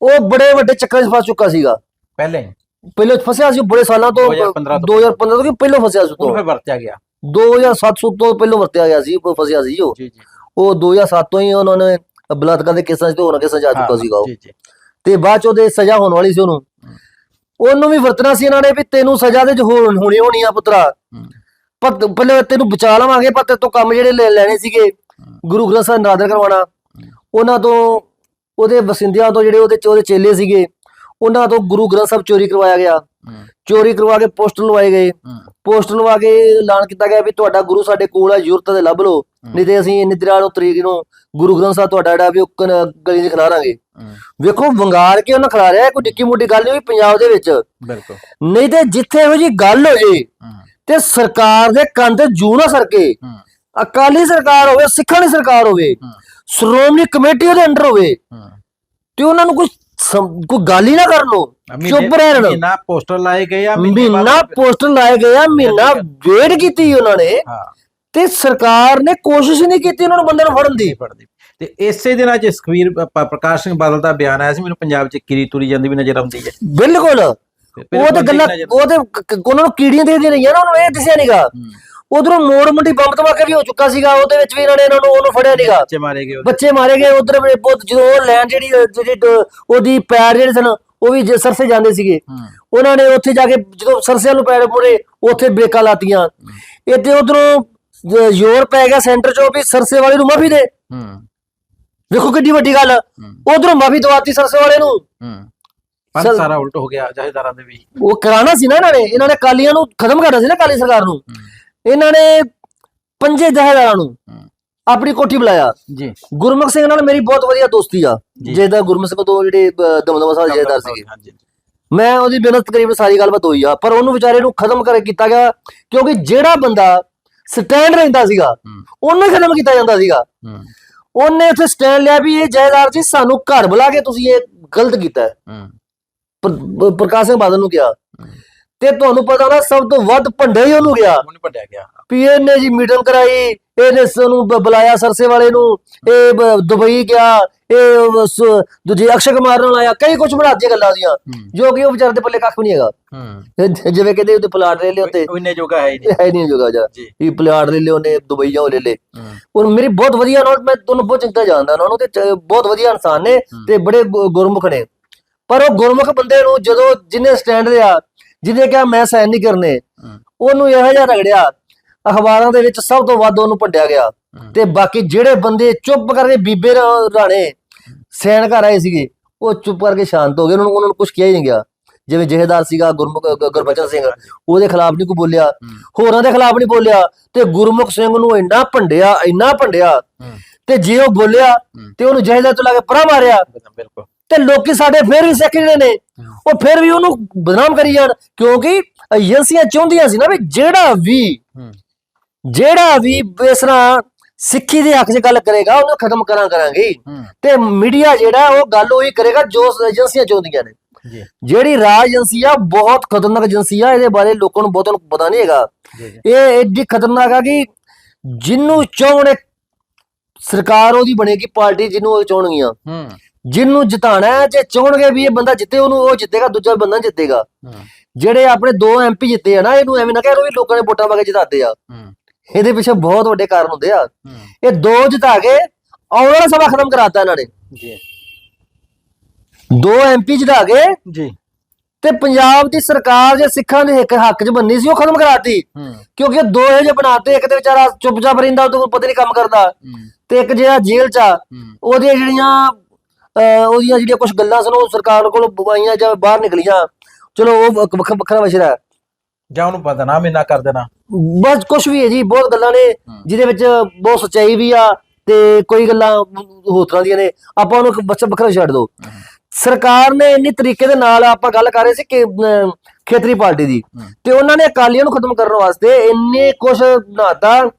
ਉਹ ਬੜੇ ਵੱਡੇ ਚੱਕਰਾਂ 'ਚ ਫਸ ਚੁੱਕਾ ਸੀਗਾ। ਪਹਿਲੇ। ਪਹਿਲੇ ਫਸਿਆ ਸੀ ਬੜੇ ਸਾਲਾਂ ਤੋਂ 2015 ਤੋਂ। 2015 ਤੋਂ ਕਿ ਪਹਿਲਾਂ ਫਸਿਆ ਸੀ ਤੋਂ। ਫਿਰ ਵਰਤਿਆ ਗਿਆ। 2007 ਤੋਂ ਪਹਿਲਾਂ ਵਰਤਿਆ ਗਿਆ ਸੀ ਉਹ ਫਸਿਆ ਸੀ ਉਹ। ਜੀ ਜੀ। ਉਹ 2007 ਤੋਂ ਹੀ ਉਹਨਾਂ ਨੇ ਬਲਾਤਕਾਰ ਦੇ ਕੇਸਾਂ 'ਚ ਤੇ ਹੋਰ ਕੇਸਾਂ 'ਚ ਆ ਚੁੱਕਾ ਸੀਗਾ ਉਹ। ਤੇ ਬਾਅਦ 'ਚ ਉਹਦੇ ਸਜ਼ਾ ਹੋਣ ਵਾਲੀ ਸੀ ਉਹਨੂੰ। ਉਹਨੂੰ ਵੀ ਵਰਤਣਾ ਸੀ ਇਹਨਾਂ ਨੇ ਵੀ ਤੈਨੂੰ ਸਜ਼ਾ ਦੇ ਜੋ ਹੋਣ- ਹੋਣੀ ਆ ਪੁੱਤਰਾ। ਪਰ ਤ- ਪਹਿਲੇ ਤੈਨੂੰ ਬਚਾ ਲਵਾਂਗੇ ਪਰ ਤੇਰੇ ਤੋਂ ਕੰਮ ਜਿਹੜੇ ਲੈ- ਲੈਣੇ ਸੀਗੇ ਗੁਰੂ ਗ੍ਰੰਥ ਸਾਹਿਬ ਨਾਦਰ ਕਰਵਾਉਣਾ ਉਹਨਾਂ ਤੋਂ ਉਹਦੇ ਵਸਿੰਦਿਆਂ ਤੋਂ ਜਿਹੜੇ ਉਹਦੇ ਉਹਦੇ ਚੇਲੇ ਸੀਗੇ ਉਹਨਾਂ ਤੋਂ ਗੁਰੂ ਗ੍ਰੰਥ ਸਾਹਿਬ ਚੋਰੀ ਕਰਵਾਇਆ ਗਿਆ। ਚੋਰੀ ਕਰਵਾ ਕੇ ਪੋਸਟਰ ਲਵਾਏ ਗਏ। ਪੋਸਟਰ ਲਵਾ ਕੇ ਐਲਾਨ ਕੀਤਾ ਗਿਆ ਵੀ ਤੁਹਾਡਾ ਗੁਰੂ ਸਾਡੇ ਕੋਲ ਆ ਜ਼ਰੂਰਤ ਤੇ ਲੱਭ ਲਓ। ਨਹੀਂ ਤੇ ਅਸੀਂ ਇੰਨੀ ਦਿਨਾਂ ਨੂੰ ਤਰੀਕ ਨੂੰ ਗੁਰੂ ਗ੍ਰੰਥ ਸਾਹਿਬ ਤੁਹਾਡਾ ਜਿਹੜਾ ਵੀ ਗਲੀ 'ਚ ਖਿਲਾਰਾਂਗੇ ਵੇਖੋ ਵੰਗਾਰ ਕੇ ਉਹਨਾਂ ਖਿਲਾਰਿਆ? ਕੋਈ ਨਿੱਕੀ ਮੋਟੀ ਗੱਲ ਨਹੀਂ ਹੋਈ ਪੰਜਾਬ ਦੇ ਵਿੱਚ। ਬਿਲਕੁਲ। ਨਹੀਂ ਤੇ ਜਿੱਥੇ ਇਹੋ ਜੀ ਗੱਲ ਹੋ ਜੇ ਤੇ ਸਰਕਾਰ ਦੇ ਕੰਨ ਤੇ ਜੂ ਨਾ ਸਰਕੇ। ਅਕਾਲੀ ਸਰਕਾਰ ਹੋਵੇ ਸਿੱਖਾਂ ਦੀ ਸਰਕਾਰ ਹੋਵੇ ਸ਼੍ਰੋਮਣੀ ਕਮੇਟੀ ਉਹਦੇ ਅੰਡਰ ਹੋਵੇ ਤੇ ਉਹਨਾਂ ਨੂੰ ਕੋਈ ਸਮ- ਕੋਈ ਗੱਲ ਹੀ ਨਾ ਕਰਨ ਨੂੰ ਚੁੱਪ ਰਹਿਣ ਮਹੀਨਾ ਪੋਸਟਰ ਲਾਏ ਗਏ ਆ ਮਹੀਨੇ ਪੋਸਟਰ ਲਾਏ ਗਏ ਆ ਮਹੀਨਾ ਵੇਟ ਕੀਤੀ ਉਹਨਾਂ ਨੇ ਤੇ ਸਰਕਾਰ ਨੇ ਕੋਸ਼ਿਸ਼ ਹੀ ਨਹੀਂ ਕੀਤੀ ਉਹਨਾਂ ਨੂੰ ਬੰਦੇ ਨੂੰ ਫੜਨ ਦੀ। ਤੇ ਇਸੇ ਦਿਨਾਂ ਚ ਸੁਖਵੀਰ ਪ੍ਰਕਾਸ਼ ਸਿੰਘ ਬਾਦਲ ਦਾ ਬਿਆਨ ਆਇਆ ਸੀ ਮੈਨੂੰ ਪੰਜਾਬ ਚ ਕਿਰੀ ਤੁਰੀ ਜਾਂਦੀ ਵੀ ਨਜ਼ਰ ਆਉਂਦੀ ਹੈ। ਬਿਲਕੁਲ। ਉਹ ਤੇ ਗੱਲਾਂ ਉਹ ਤੇ ਉਹਨਾਂ ਨੂੰ ਕੀੜੀਆਂ ਦੇ ਦੇ ਰਹੀਆਂ ਨਾ ਉਹਨੂੰ ਇਹ ਦਿਸਿਆ ਨਹੀਂਗਾ। ਉਧਰੋਂ ਮੋੜ ਮੁੰਡੀ ਬੰਬ ਧਮਾਕਾ ਵੀ ਹੋ ਚੁੱਕਾ ਸੀਗਾ ਉਹਦੇ ਵਿੱਚ ਵੀ ਇਹਨਾਂ ਨੇ ਇਹਨਾਂ ਨੂੰ ਉਹਨੂੰ ਫੜਿਆ ਨਹੀਂਗਾ ਬੱਚੇ ਮਾਰੇ ਗਏ। ਬੱਚੇ ਮਾਰੇ ਗਏ ਉਧਰ ਜਦੋਂ ਉਹ ਲੈਣ ਜਿਹੜੀ ਜਿਹੜੀ ਉਹਦੀ ਪੈਰ ਜਿਹੜੇ ਸਨ ਉਹ ਵੀ ਸਰਸੇ ਜਾਂਦੇ ਸੀਗੇ। ਉਹਨਾਂ ਨੇ ਉੱਥੇ ਜਾ ਕੇ ਜਦੋਂ ਸਰਸਿਆਂ ਨੂੰ ਪੈਰ ਮੁੜੇ ਉੱਥੇ ਬ੍ਰੇਕਾਂ ਲਾਤੀਆਂ। ਇੱਥੇ ਉਧਰੋਂ ਜ਼ੋਰ ਪੈ ਗਿਆ ਸੈਂਟਰ ਚੋਂ ਵੀ ਸਰਸੇ ਵਾਲੇ ਨੂੰ ਮਾਫੀ ਦੇ। ਹੂੰ। ਵੇਖੋ ਕਿੱਡੀ ਵੱਡੀ ਗੱਲ। ਉਧਰੋਂ ਮਾਫੀ ਦਵਾਤੀ ਸਰਸੇ ਵਾਲੇ ਨੂੰ। ਹੂੰ। ਪਰ ਸਰ- ਸਾਰਾ ਉਲਟ ਹੋ ਗਿਆ ਜਹੇਦਾਰਾਂ ਦੇ ਵੀ। ਉਹ ਕਰਾਣਾ ਸੀ ਨਾ ਇਹਨਾਂ ਨੇ ਇਹਨਾਂ ਨੇ ਕਾਲੀਆਂ ਨੂੰ ਖਤਮ ਕਰਨਾ ਸੀ ਨਾ ਕਾਲੀ ਸਰਕਾਰ ਨੂੰ। ਇਹਨਾਂ ਨੇ ਪੰਜੇ ਜਹੇਦਾਰਾਂ ਨੂੰ। ਆਪਣੀ ਕੋਠੀ ਬੁਲਾਇਆ। ਜੀ। ਗੁਰਮੁਖ ਸਿੰਘ ਨਾਲ ਮੇਰੀ ਬਹੁਤ ਵਧੀਆ ਦੋਸਤੀ ਆ। ਜੀ। ਜਿਹਦਾ ਗੁਰਮੁਖ ਸਿੰਘ ਤੋਂ ਜਿਹੜੇ ਅਹ, ਦਮਦਮਾ ਸਾਹਿਬ ਜਹੇਦਾਰ ਸੀਗੇ। ਹਾਂਜੀ ਮੈਂ ਉਹਦੀ ਬਿਨਾਂ ਤਕਰੀਬਨ ਸਾਰੀ ਗੱਲਬਾਤ ਹੋਈ ਆ ਪਰ ਉਹਨੂੰ ਵਿਚਾਰੇ ਨੂੰ ਖਤਮ ਕਰ ਕੀਤਾ ਗਿਆ ਕਿਉਂਕਿ ਜਿਹੜਾ ਬੰਦਾ ਸਟੈਂਡ ਰਹਿੰਦਾ ਸੀਗਾ ਹੂੰ। ਉਹਨੂੰ ਖਤਮ ਕੀਤਾ ਜਾਂਦਾ ਸੀਗਾ। ਹੂੰ। ਉਹਨੇ ਉੱਥੇ ਸਟੈਂਡ ਲਿਆ ਵੀ ਇਹ ਜਹੇਦਾਰ ਜੀ ਸਾਨੂੰ ਘਰ ਬੁਲਾ ਕੇ ਤੁਸੀਂ ਇਹ ਗਲਤ ਕੀਤਾ। ਹੈ। ਪ੍ਰਕਾਸ਼ ਸਿੰਘ ਬਾਦਲ ਨੂੰ ਕਿਹਾ। ਤੇ ਤੁਹਾਨੂੰ ਪਤਾ ਨਾ ਸਭ ਤੋਂ ਵੱਧ ਭੰਡੇ ਹੀ ਉਹਨੂੰ ਗਿਆ। ਉਹਨੇ ਪੜਿਆ ਗਿਆ। ਵੀ ਇਹਨੇ ਜੀ ਮੀਟਿੰਗ ਕਰਾਈ ਇਹਨੇ ਸਾਨੂੰ ਬੁਲਾਇਆ ਸਰਸੇ ਵਾਲੇ ਨੂੰ ਇਹ ਦੁਬਈ ਗਿਆ ਇਹ ਦੂਜੇ ਅਕਸ਼ੇ ਕੁਮਾਰ ਨਾਲ ਆਇਆ ਕਈ ਕੁਝ ਬਣਾਤੀਆਂ ਗੱਲਾਂ ਦੀਆਂ ਜੋ ਕਿ ਉਹ ਵਿਚਾਰੇ ਦੇ ਪੱਲੇ ਕੱਖ ਨਹੀਂ ਹੈਗਾ। ਹੂੰ। ਇਹ ਜਿਵੇਂ ਕਹਿੰਦੇ ਉੱਤੇ ਪਲਾਟ ਲੈ ਲਿਆ ਉੱਤੇ ਉਹ ਇੰਨੇ ਜੋਗਾ ਹੈ ਨਹੀਂ। ਹੈ ਨਹੀਂ ਜੋਗਾ ਜਾ। ਜੀ। ਵੀ ਪਲਾਟ ਲੈ ਲਿਆ ਉਹਨੇ ਦੁਬਈ ਜਾਓ ਲੈ ਲੇ। ਹੂੰ। ਉਹ ਮੇਰੀ ਬਹੁਤ ਵਧੀਆ ਨਾਲ ਮੈਂ ਤੁਹਾਨੂੰ ਬਹੁਤ ਚੰਗਾ ਜਾਣਦਾ ਉਹਨਾਂ ਨੂੰ ਤੇ ਬਹੁਤ ਵਧੀਆ ਇਨਸਾਨ ਨੇ ਤੇ ਬੜੇ ਗੁਰਮੁਖ ਨੇ। ਪਰ ਉਹ ਗੁਰਮੁਖ ਬੰਦੇ ਨੂੰ ਜਦੋਂ ਜਿਹਨੇ ਸਟੈਂਡ ਲਿਆ ਜਿਹਨੇ ਕਿਹਾ ਮੈਂ ਸਾਈਨ ਨਹੀਂ ਕਰਨੇ ਉਹਨੂੰ ਇਹੋ ਜਿਹਾ ਰਗੜਿਆ ਅਖਬਾਰਾਂ ਦੇ ਵਿੱਚ ਸਭ ਤੋਂ ਵੱਧ ਉਹਨੂੰ ਭੰਡਿਆ ਗਿਆ। ਤੇ ਬਾਕੀ ਜਿਹੜੇ ਬੰਦੇ ਚੁੱਪ ਕਰਕੇ ਬੀਬੇ ਰਾਣੇ ਸੈਨ ਘਰ ਆਏ ਸੀਗੇ ਉਹ ਚੁੱਪ ਕਰਕੇ ਸ਼ਾਂਤ ਹੋ ਗਏ ਉਹਨਾਂ ਨੂੰ ਉਹਨਾਂ ਨੂੰ ਕੁਝ ਕਿਹਾ ਹੀ ਨਹੀਂ ਗਿਆ। ਜਿਵੇਂ ਜਹੇਦਾਰ ਸੀਗਾ ਗੁਰਮੁਖ ਗੁਰਬਚਨ ਸਿੰਘ ਉਹਦੇ ਖਿਲਾਫ ਨਹੀਂ ਕੋਈ ਬੋਲਿਆ। ਹੋਰਾਂ ਦੇ ਖਿਲਾਫ ਨਹੀਂ ਬੋਲਿਆ ਤੇ ਗੁਰਮੁਖ ਸਿੰਘ ਨੂੰ ਇੰਨਾ ਭੰਡਿਆ ਇੰਨਾ ਭੰਡਿਆ ਤੇ ਜੇ ਉਹ ਬੋਲਿਆ ਤੇ ਉਹਨੂੰ ਜਹੇਦਾਰ ਤੋਂ ਲਾ ਕੇ ਪਰਾਂ ਮਾਰਿਆ। ਬਿਲਕੁਲ। ਤੇ ਲੋਕੀ ਸਾਡੇ ਫਿਰ ਵੀ ਸਿੱਖ ਜਿਹੜੇ ਨੇ ਉਹ ਫਿਰ ਵੀ ਉਹਨੂੰ ਬਦਨਾਮ ਕਰੀ ਜਾਣ ਕਿਉਂਕਿ ਏਜੰਸੀਆਂ ਚਾਹੁੰਦੀਆਂ ਸੀ ਨਾ ਵੀ ਜਿਹੜਾ ਵੀ ਜਿਹੜਾ ਵੀ ਤਰ੍ਹਾਂ ਸਿੱਖੀ ਦੇ ਹੱਕ 'ਚ ਗੱਲ ਕਰੇਗਾ ਉਹਨੂੰ ਖਤਮ ਕਰਾਂ ਕਰਾਂਗੇ। ਤੇ ਮੀਡੀਆ ਜਿਹੜਾ ਉਹ ਗੱਲ ਉਹੀ ਕਰੇਗਾ ਜੋ ਏਜੰਸੀਆਂ ਚਾਹੁੰਦੀਆਂ ਨੇ। ਜਿਹੜੀ ਰਾਜ ਏਜੰਸੀ ਆ ਬਹੁਤ ਖਤਰਨਾਕ ਏਜੰਸੀ ਆ ਇਹਦੇ ਬਾਰੇ ਲੋਕਾਂ ਨੂੰ ਬਹੁਤਾਂ ਪਤਾ ਨਹੀਂ ਹੈਗਾ। ਇਹ ਐਡੀ ਖਤਰਨਾਕ ਆ ਕਿ ਜਿੰਨੂੰ ਚਾਹਣੇ ਸਰਕਾਰ ਉਹਦੀ ਬਣੇਗੀ ਪਾਰਟੀ ਜਿਹਨੂੰ ਉਹ ਚਾਹਣਗੀਆਂ। ਹੂੰ। ਜਿਹਨੂੰ ਜਿਤਾਣਾ ਹੈ ਜੇ ਚਾਹਣਗੇ ਵੀ ਇਹ ਬੰਦਾ ਜਿੱਤੇ ਉਹਨੂੰ ਉਹ ਜਿੱਤੇਗਾ ਦੂਜਾ ਬੰਦਾ ਜਿੱਤੇਗਾ। ਜਿਹੜੇ ਆਪਣੇ ਦੋ ਐਮਪੀ ਜਿੱਤੇ ਆ ਨਾ ਇਹਨੂੰ ਐਵੇਂ ਨਾ ਕਹਿ ਰੋ ਵੀ ਲੋਕਾਂ ਨੇ ਵੋਟਾਂ ਪਾ ਕੇ ਜਿਤਾਤੇ ਆ। ਇਹਦੇ ਪਿੱਛੇ ਬਹੁਤ ਵੱਡੇ ਕਾਰਨ ਹੁੰਦੇ ਆ। ਇਹ ਦੋ ਜਿਤਾ ਕੇ ਆਉਣ ਵਾਲਾ ਸਭਾ ਖਤਮ ਕਰਾਤਾ ਇਹਨਾਂ ਨੇ। ਜੀ। ਦੋ ਐਮਪੀ ਜਿਤਾ ਕੇ ਜੀ। ਤੇ ਪੰਜਾਬ ਦੀ ਸਰਕਾਰ ਜੇ ਸਿੱਖਾਂ ਦੇ ਹੱਕ ਹੱਕ 'ਚ ਬੰਨੀ ਸੀ ਉਹ ਖਤਮ ਕਰਾਤੀ। ਕਿਉਂਕਿ ਦੋ ਇਹ ਜੇ ਬਣਾਤੇ ਇੱਕ ਤੇ ਵਿਚਾਰਾ ਚੁੱਪਚਾਪ ਰਹਿੰਦਾ ਉਹ ਤੋਂ ਪਤਾ ਨਹੀਂ ਕੰਮ ਕਰਦਾ। ਤੇ ਇੱਕ ਜਿਹੜਾ ਜੇਲ੍ਹ 'ਚ ਆ ਉਹਦੀਆਂ ਜਿਹੜੀਆਂ ਉਹਦੀਆਂ ਜਿਹੜੀਆਂ ਕੁਝ ਗੱਲਾਂ ਸਨ ਉਹ ਸਰਕਾਰ ਕੋਲ ਬਵਾਈਆਂ ਜਾਂ ਬਾਹਰ ਨਿਕਲੀਆਂ। ਚਲੋ ਉਹ ਵੱਖ- ਵੱਖ- ਵੱਖਰਾ ਵਿਸ਼ਾ ਹੈ। ਜਾਂ ਉਹਨੂੰ ਬਦਨਾਮ ਇੰਨਾ ਕਰ ਦੇਣਾ। ਬਸ ਕੁਝ ਵੀ ਹੈ ਜੀ ਬਹੁਤ ਗੱਲਾਂ ਨੇ ਜਿਹਦੇ ਵਿੱਚ ਬਹੁਤ ਸੱਚਾਈ ਵੀ ਆ ਤੇ ਕੋਈ ਗੱਲਾਂ ਹੋਰ ਤਰ੍ਹਾਂ ਦੀਆਂ ਨੇ। ਆਪਾਂ ਉਹਨੂੰ ਬਸ ਵੱਖਰਾ ਛੱਡ ਦੋ ਸਰਕਾਰ ਨੇ ਇੰਨੀ ਤਰੀਕੇ ਦੇ ਨਾਲ ਆਪਾਂ ਗੱਲ ਕਰ ਰਹੇ ਸੀ ਕਿ ਖੇਤਰੀ ਪਾਰਟੀ ਦੀ। ਤੇ ਉਹਨਾਂ ਨੇ ਅਕਾਲੀਆਂ ਨੂੰ ਖਤਮ ਕਰਨ ਵਾਸਤੇ ਇੰਨੇ ਕੁਝ ਬਣਾਤਾ।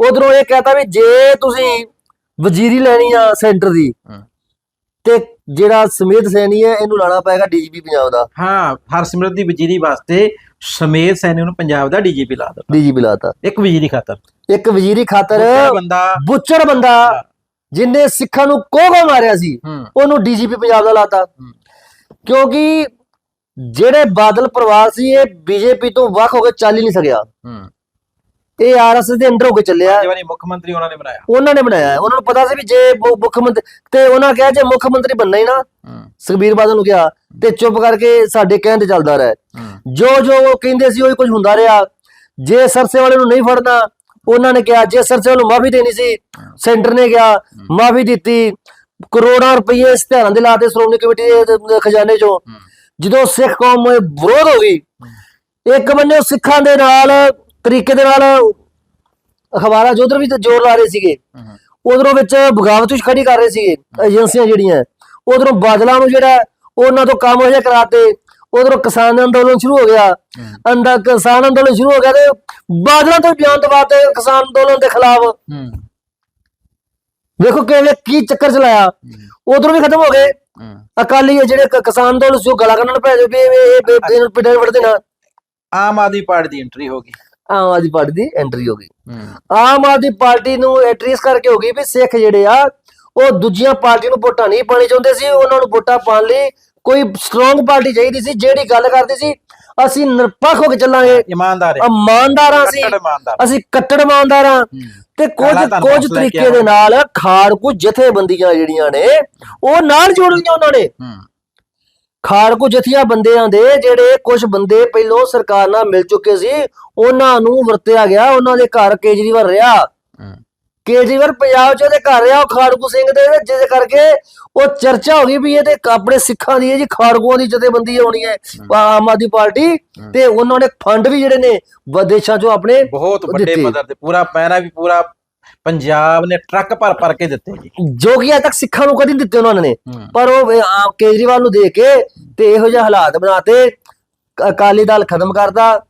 ਉਧਰੋਂ ਇਹ ਕਹਤਾ ਵੀ ਜੇ ਤੁਸੀਂ ਵਜ਼ੀਰੀ ਲੈਣੀ ਆ ਸੈਂਟਰ ਦੀ। ਤੇ ਜਿਹੜਾ ਸਮੇਤ ਸੈਣੀ ਹੈ ਇਹਨੂੰ ਲਾਣਾ ਪਏਗਾ ਡੀਜੀਪੀ ਪੰਜਾਬ ਦਾ। ਹਾਂ ਹਰਸਿਮਰਤ ਦੀ ਵਜ਼ੀਰੀ ਵਾਸਤੇ ਸਮੇਤ ਸੈਣੀ ਨੂੰ ਪੰਜਾਬ ਦਾ ਡੀਜੀਪੀ ਲਾ ਦਿੱਤਾ। ਡੀਜੀਪੀ ਲਾਤਾ ਇੱਕ ਵਜ਼ੀਰੀ ਖਾਤਰ। ਇੱਕ ਵਜ਼ੀਰੀ ਖਾਤਰ ਬੰਦਾ। ਬੁੱਚੜ ਬੰਦਾ ਜਿਨੇ ਸਿੱਖਾਂ ਨੂੰ ਕੋਹ ਕੋਹ ਮਾਰਿਆ ਸੀ ਉਹਨੂੰ ਡੀਜੀਪੀ ਪੰਜਾਬ ਦਾ ਲਾਤਾ ਕਿਉਂਕਿ ਜਿਹੜੇ ਬਾਦਲ ਪਰਿਵਾਰ ਸੀ ਇਹ ਬੀਜੇਪੀ ਤੋਂ ਵੱਖ ਹੋ ਕੇ ਚੱਲ ਹੀ ਨਹੀਂ ਸਕਿਆ। ਇਹ ਆਰਐਸਐਸ ਦੇ ਅੰਡਰ ਹੋ ਕੇ ਚੱਲਿਆ। ਪੰਜ ਵਾਰੀ ਮੁੱਖ ਮੰਤਰੀ ਉਹਨਾਂ ਨੇ ਬਣਾਇਆ। ਉਹਨਾਂ ਨੇ ਬਣਾਇਆ। ਉਹਨਾਂ ਨੂੰ ਪਤਾ ਸੀ ਵੀ ਜੇ ਮੁੱਖ ਮੰਤਰੀ ਤੇ ਉਹਨਾਂ ਕਿਹਾ ਜੇ ਮੁੱਖ ਮੰਤਰੀ ਬੰਨਾ ਹੀ ਨਾ ਸੁਖਬੀਰ ਬਾਦਲ ਨੂੰ ਕਿਹਾ ਤੇ ਚੁੱਪ ਕਰਕੇ ਸਾਡੇ ਕਹਿਣ ਤੇ ਚੱਲਦਾ ਰਹੇ। ਜੋ ਜੋ ਉਹ ਕਹਿੰਦੇ ਸੀ ਉਹ ਕੁਝ ਹੁੰਦਾ ਰਿਹਾ। ਜੇ ਸਰਸੇ ਵਾਲੇ ਨੂੰ ਨਹੀਂ ਫੜਨਾ ਉਹਨਾਂ ਨੇ ਕਿਹਾ ਜੇ ਸਰਸੇ ਵਾਲੇ ਨੂੰ ਮਾਫੀ ਦੇਣੀ ਸੀ ਸੈਂਟਰ ਨੇ ਕਿਹਾ ਮਾਫੀ ਦਿੱਤੀ। ਕਰੋੜਾਂ ਰੁਪਏ ਇਸ਼ਤਿਹਾਰਾਂ ਦੇ ਲਾਤੇ ਸ਼੍ਰੋਮਣੀ ਕਮੇਟੀ ਦੇ ਖਜ਼ਾਨੇ ਚੋਂ। ਜਦੋਂ ਸਿੱਖ ਕੌਮ ਵਿਰੋਧ ਹੋ ਗਈ ਇੱਕ ਬੰਨੇ ਉਹ ਸਿੱਖਾਂ ਦੇ ਨਾਲ ਤਰੀਕੇ ਦੇ ਨਾਲ ਅਖਬਾਰਾਂ ਜੋ ਉਧਰ ਵੀ ਜ਼ੋਰ ਲਾ ਰਹੇ ਸੀਗੇ ਉਧਰੋਂ ਵਿੱਚ ਬਗਾਵਤ ਵਿੱਚ ਖੜੀ ਕਰ ਰਹੇ ਸੀਗੇ ਏਜੰਸੀਆਂ ਜਿਹੜੀਆਂ ਉਧਰੋਂ ਬਾਦਲਾਂ ਨੂੰ ਜਿਹੜਾ ਉਹਨਾਂ ਤੋਂ ਕੰਮ ਹੋ ਜਾ ਕਰਾਤੇ ਉਧਰੋਂ ਕਿਸਾਨ ਅੰਦੋਲਨ ਸ਼ੁਰੂ ਹੋ ਗਿਆ ਅੰਦਰ ਕਿਸਾਨ ਅੰਦੋਲਨ ਸ਼ੁਰੂ ਹੋ ਗਿਆ ਤੇ ਬਾਦਲਾਂ ਤੋਂ ਬਿਆਨ ਦਵਾਤੇ ਕਿਸਾਨ ਅੰਦੋਲਨ ਦੇ ਖਿਲਾਫ ਵੇਖੋ ਕਿਵੇਂ ਕੀ ਚੱਕਰ ਚਲਾਇਆ ਉਧਰੋਂ ਵੀ ਖਤਮ ਹੋ ਗਏ ਅਕਾਲੀ ਜਿਹੜੇ ਕਿਸਾਨ ਅੰਦੋਲਨ ਸੀ ਉਹ ਗਲਾ ਕੱਢਣ ਪੈ ਜਾਵੇ ਇਹ ਇਹ ਪਿੱਟੇ ਵੜਦੇ ਨਾ ਆਮ ਆਦਮੀ ਪਾਰਟੀ ਦੀ ਐਂਟਰੀ ਹੋ ਗਈ ਆਮ ਆਦਮੀ ਪਾਰਟੀ ਦੀ ਐਂਟਰੀ ਹੋ ਗਈ। ਆਮ ਆਦਮੀ ਪਾਰਟੀ ਨੂੰ ਐਂਟਰੀ ਇਸ ਕਰਕੇ ਹੋ ਗਈ ਵੀ ਸਿੱਖ ਜਿਹੜੇ ਆ ਉਹ ਦੂਜੀਆਂ ਪਾਰਟੀ ਨੂੰ ਵੋਟਾਂ ਨਹੀਂ ਪਾਣੀ ਚਾਹੁੰਦੇ ਸੀ ਉਹਨਾਂ ਨੂੰ ਵੋਟਾਂ ਪਾਉਣ ਲਈ ਕੋਈ ਸਟਰੋਂਗ ਪਾਰਟੀ ਚਾਹੀਦੀ ਸੀ ਜਿਹੜੀ ਗੱਲ ਕਰਦੀ ਸੀ ਅਸੀਂ ਨਿਰਪੱਖ ਹੋ ਕੇ ਚੱਲਾਂਗੇ। ਇਮਾਨਦਾਰ ਇਮਾਨਦਾਰਾਂ ਸੀ। ਅਸੀਂ ਕੱਟੜ ਇਮਾਨਦਾਰਾਂ। ਤੇ ਕੁਝ ਕੁਝ ਤਰੀਕੇ ਦੇ ਨਾਲ ਖਾੜਕੂ ਜਥੇਬੰਦੀਆਂ ਜਿਹੜੀਆਂ ਨੇ ਉਹ ਨਾਲ ਜੋੜ ਲਈਆਂ ਉਹਨਾਂ ਨੇ। ਖਾੜਕੂ ਜਥੀਆਂ ਬੰਦਿਆਂ ਦੇ ਜਿਹੜੇ ਕੁਝ ਬੰਦੇ ਪਹਿਲੋਂ ਸਰਕਾਰ ਨਾਲ ਮਿਲ ਚੁੱਕੇ ਸੀ ਉਹਨਾਂ ਨੂੰ ਵਰਤਿਆ ਗਿਆ ਉਹਨਾਂ ਦੇ ਘਰ ਕੇਜਰੀਵਾਲ ਰਿਹਾ। ਕੇਜਰੀਵਾਲ ਪੰਜਾਬ 'ਚ ਉਹਦੇ ਘਰ ਰਿਹਾ ਉਹ ਖਾੜਕੂ ਸਿੰਘ ਦੇ ਜਿਹਦੇ ਕਰਕੇ ਉਹ ਚਰਚਾ ਹੋ ਗਈ ਵੀ ਇਹ ਤੇ ਆਪਣੇ ਸਿੱਖਾਂ ਦੀ ਹੈ ਜੀ ਖਾੜਕੂਆਂ ਦੀ ਜਥੇਬੰਦੀ ਹੋਣੀ ਹੈ ਆਮ ਆਦਮੀ ਪਾਰਟੀ ਤੇ ਉਹਨਾਂ ਨੇ ਫੰਡ ਵੀ ਜਿਹੜੇ ਨੇ ਵਿਦੇਸ਼ਾਂ 'ਚੋਂ ਆਪਣੇ ਬਹੁਤ ਵੱਡੇ। ਪੱਧਰ ਤੇ ਪੂਰਾ ਪੈਣਾ ਵੀ ਪੂਰਾ ਪੰਜਾਬ ਨੇ ਟਰੱਕ ਭਰ ਭਰ ਕੇ ਦਿੱਤੇ ਜੀ। ਜੋ ਕਿ ਅਜੇ ਤੱਕ ਸਿੱਖਾਂ ਨੂੰ ਕਦੀ ਨਹੀਂ ਦਿੱਤੇ ਉਹਨਾਂ ਨੇ। ਪਰ ਉਹ ਇਹ ਆਮ ਕੇਜਰੀਵਾਲ ਨੂੰ ਦੇਖ ਕੇ ਤੇ ਇਹੋ ਜਿਹੇ ਹਾਲਾਤ ਬਣਾਤੇ ਕ- ਅਕਾਲੀ ਦਲ ਖਤਮ ਕਰਦਾ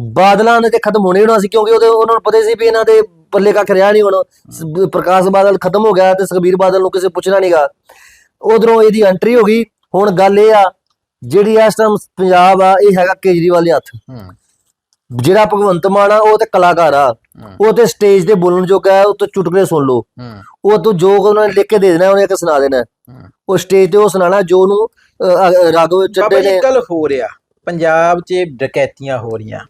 ਬਾਦਲਾਂ ਨੇ ਤੇ ਖਤਮ ਹੋਣੇ ਹੋਣਾ ਸੀ ਕਿਉਂਕਿ ਉਹਦੇ ਉਹਨਾਂ ਨੂੰ ਪਤਾ ਸੀ ਵੀ ਇਹਨਾਂ ਦੇ ਪੱਲੇ ਕੱਖ ਰਿਹਾ ਨਹੀਂ ਹੁਣ। ਸ- ਪ੍ਰਕਾਸ਼ ਬਾਦਲ ਖਤਮ ਹੋ ਗਿਆ ਤੇ ਸੁਖਬੀਰ ਬਾਦਲ ਨੂੰ ਕਿਸੇ ਪੁੱਛਣਾ ਨਹੀਂਗਾ ਉਧਰੋਂ ਇਹਦੀ ਐਂਟਰੀ ਹੋ ਗਈ। ਹੁਣ ਗੱਲ ਇਹ ਆ ਜਿਹੜੀ ਇਸ ਟਾਈਮ ਪੰਜਾਬ ਆ ਇਹ ਹੈਗਾ ਕੇਜਰੀਵਾਲ ਦੇ ਹੱਥ। ਜਿਹੜਾ ਭਗਵੰਤ ਮਾਨ ਆ ਉਹ ਤੇ ਕਲਾਕਾਰ ਆ। ਉਹ ਤੇ ਸਟੇਜ ਤੇ ਬੋਲਣ ਜੋਗਾ ਹੈ ਉਹ ਤੋਂ ਚੁਟਕਲੇ ਸੁਣ ਲਓ। ਉਹ ਤੋਂ ਜੋ ਉਹਨਾਂ ਨੇ ਲਿਖ ਕੇ ਦੇ ਦੇਣਾ ਉਹਨੇ ਇੱਕ ਸੁਣਾ ਦੇਣਾ। ਉਹ ਸਟੇਜ ਤੇ ਉਹ ਸੁਣਾਣਾ ਜੋ ਰਾਘਵ ਬਾਬਾ ਚੱਡੇ ਨੇ ਕੱਲ ਹੋ ਰਿਹਾ ਪੰਜਾਬ 'ਚ ਡਕੈਤੀਆਂ ਹੋ ਰਹੀਆਂ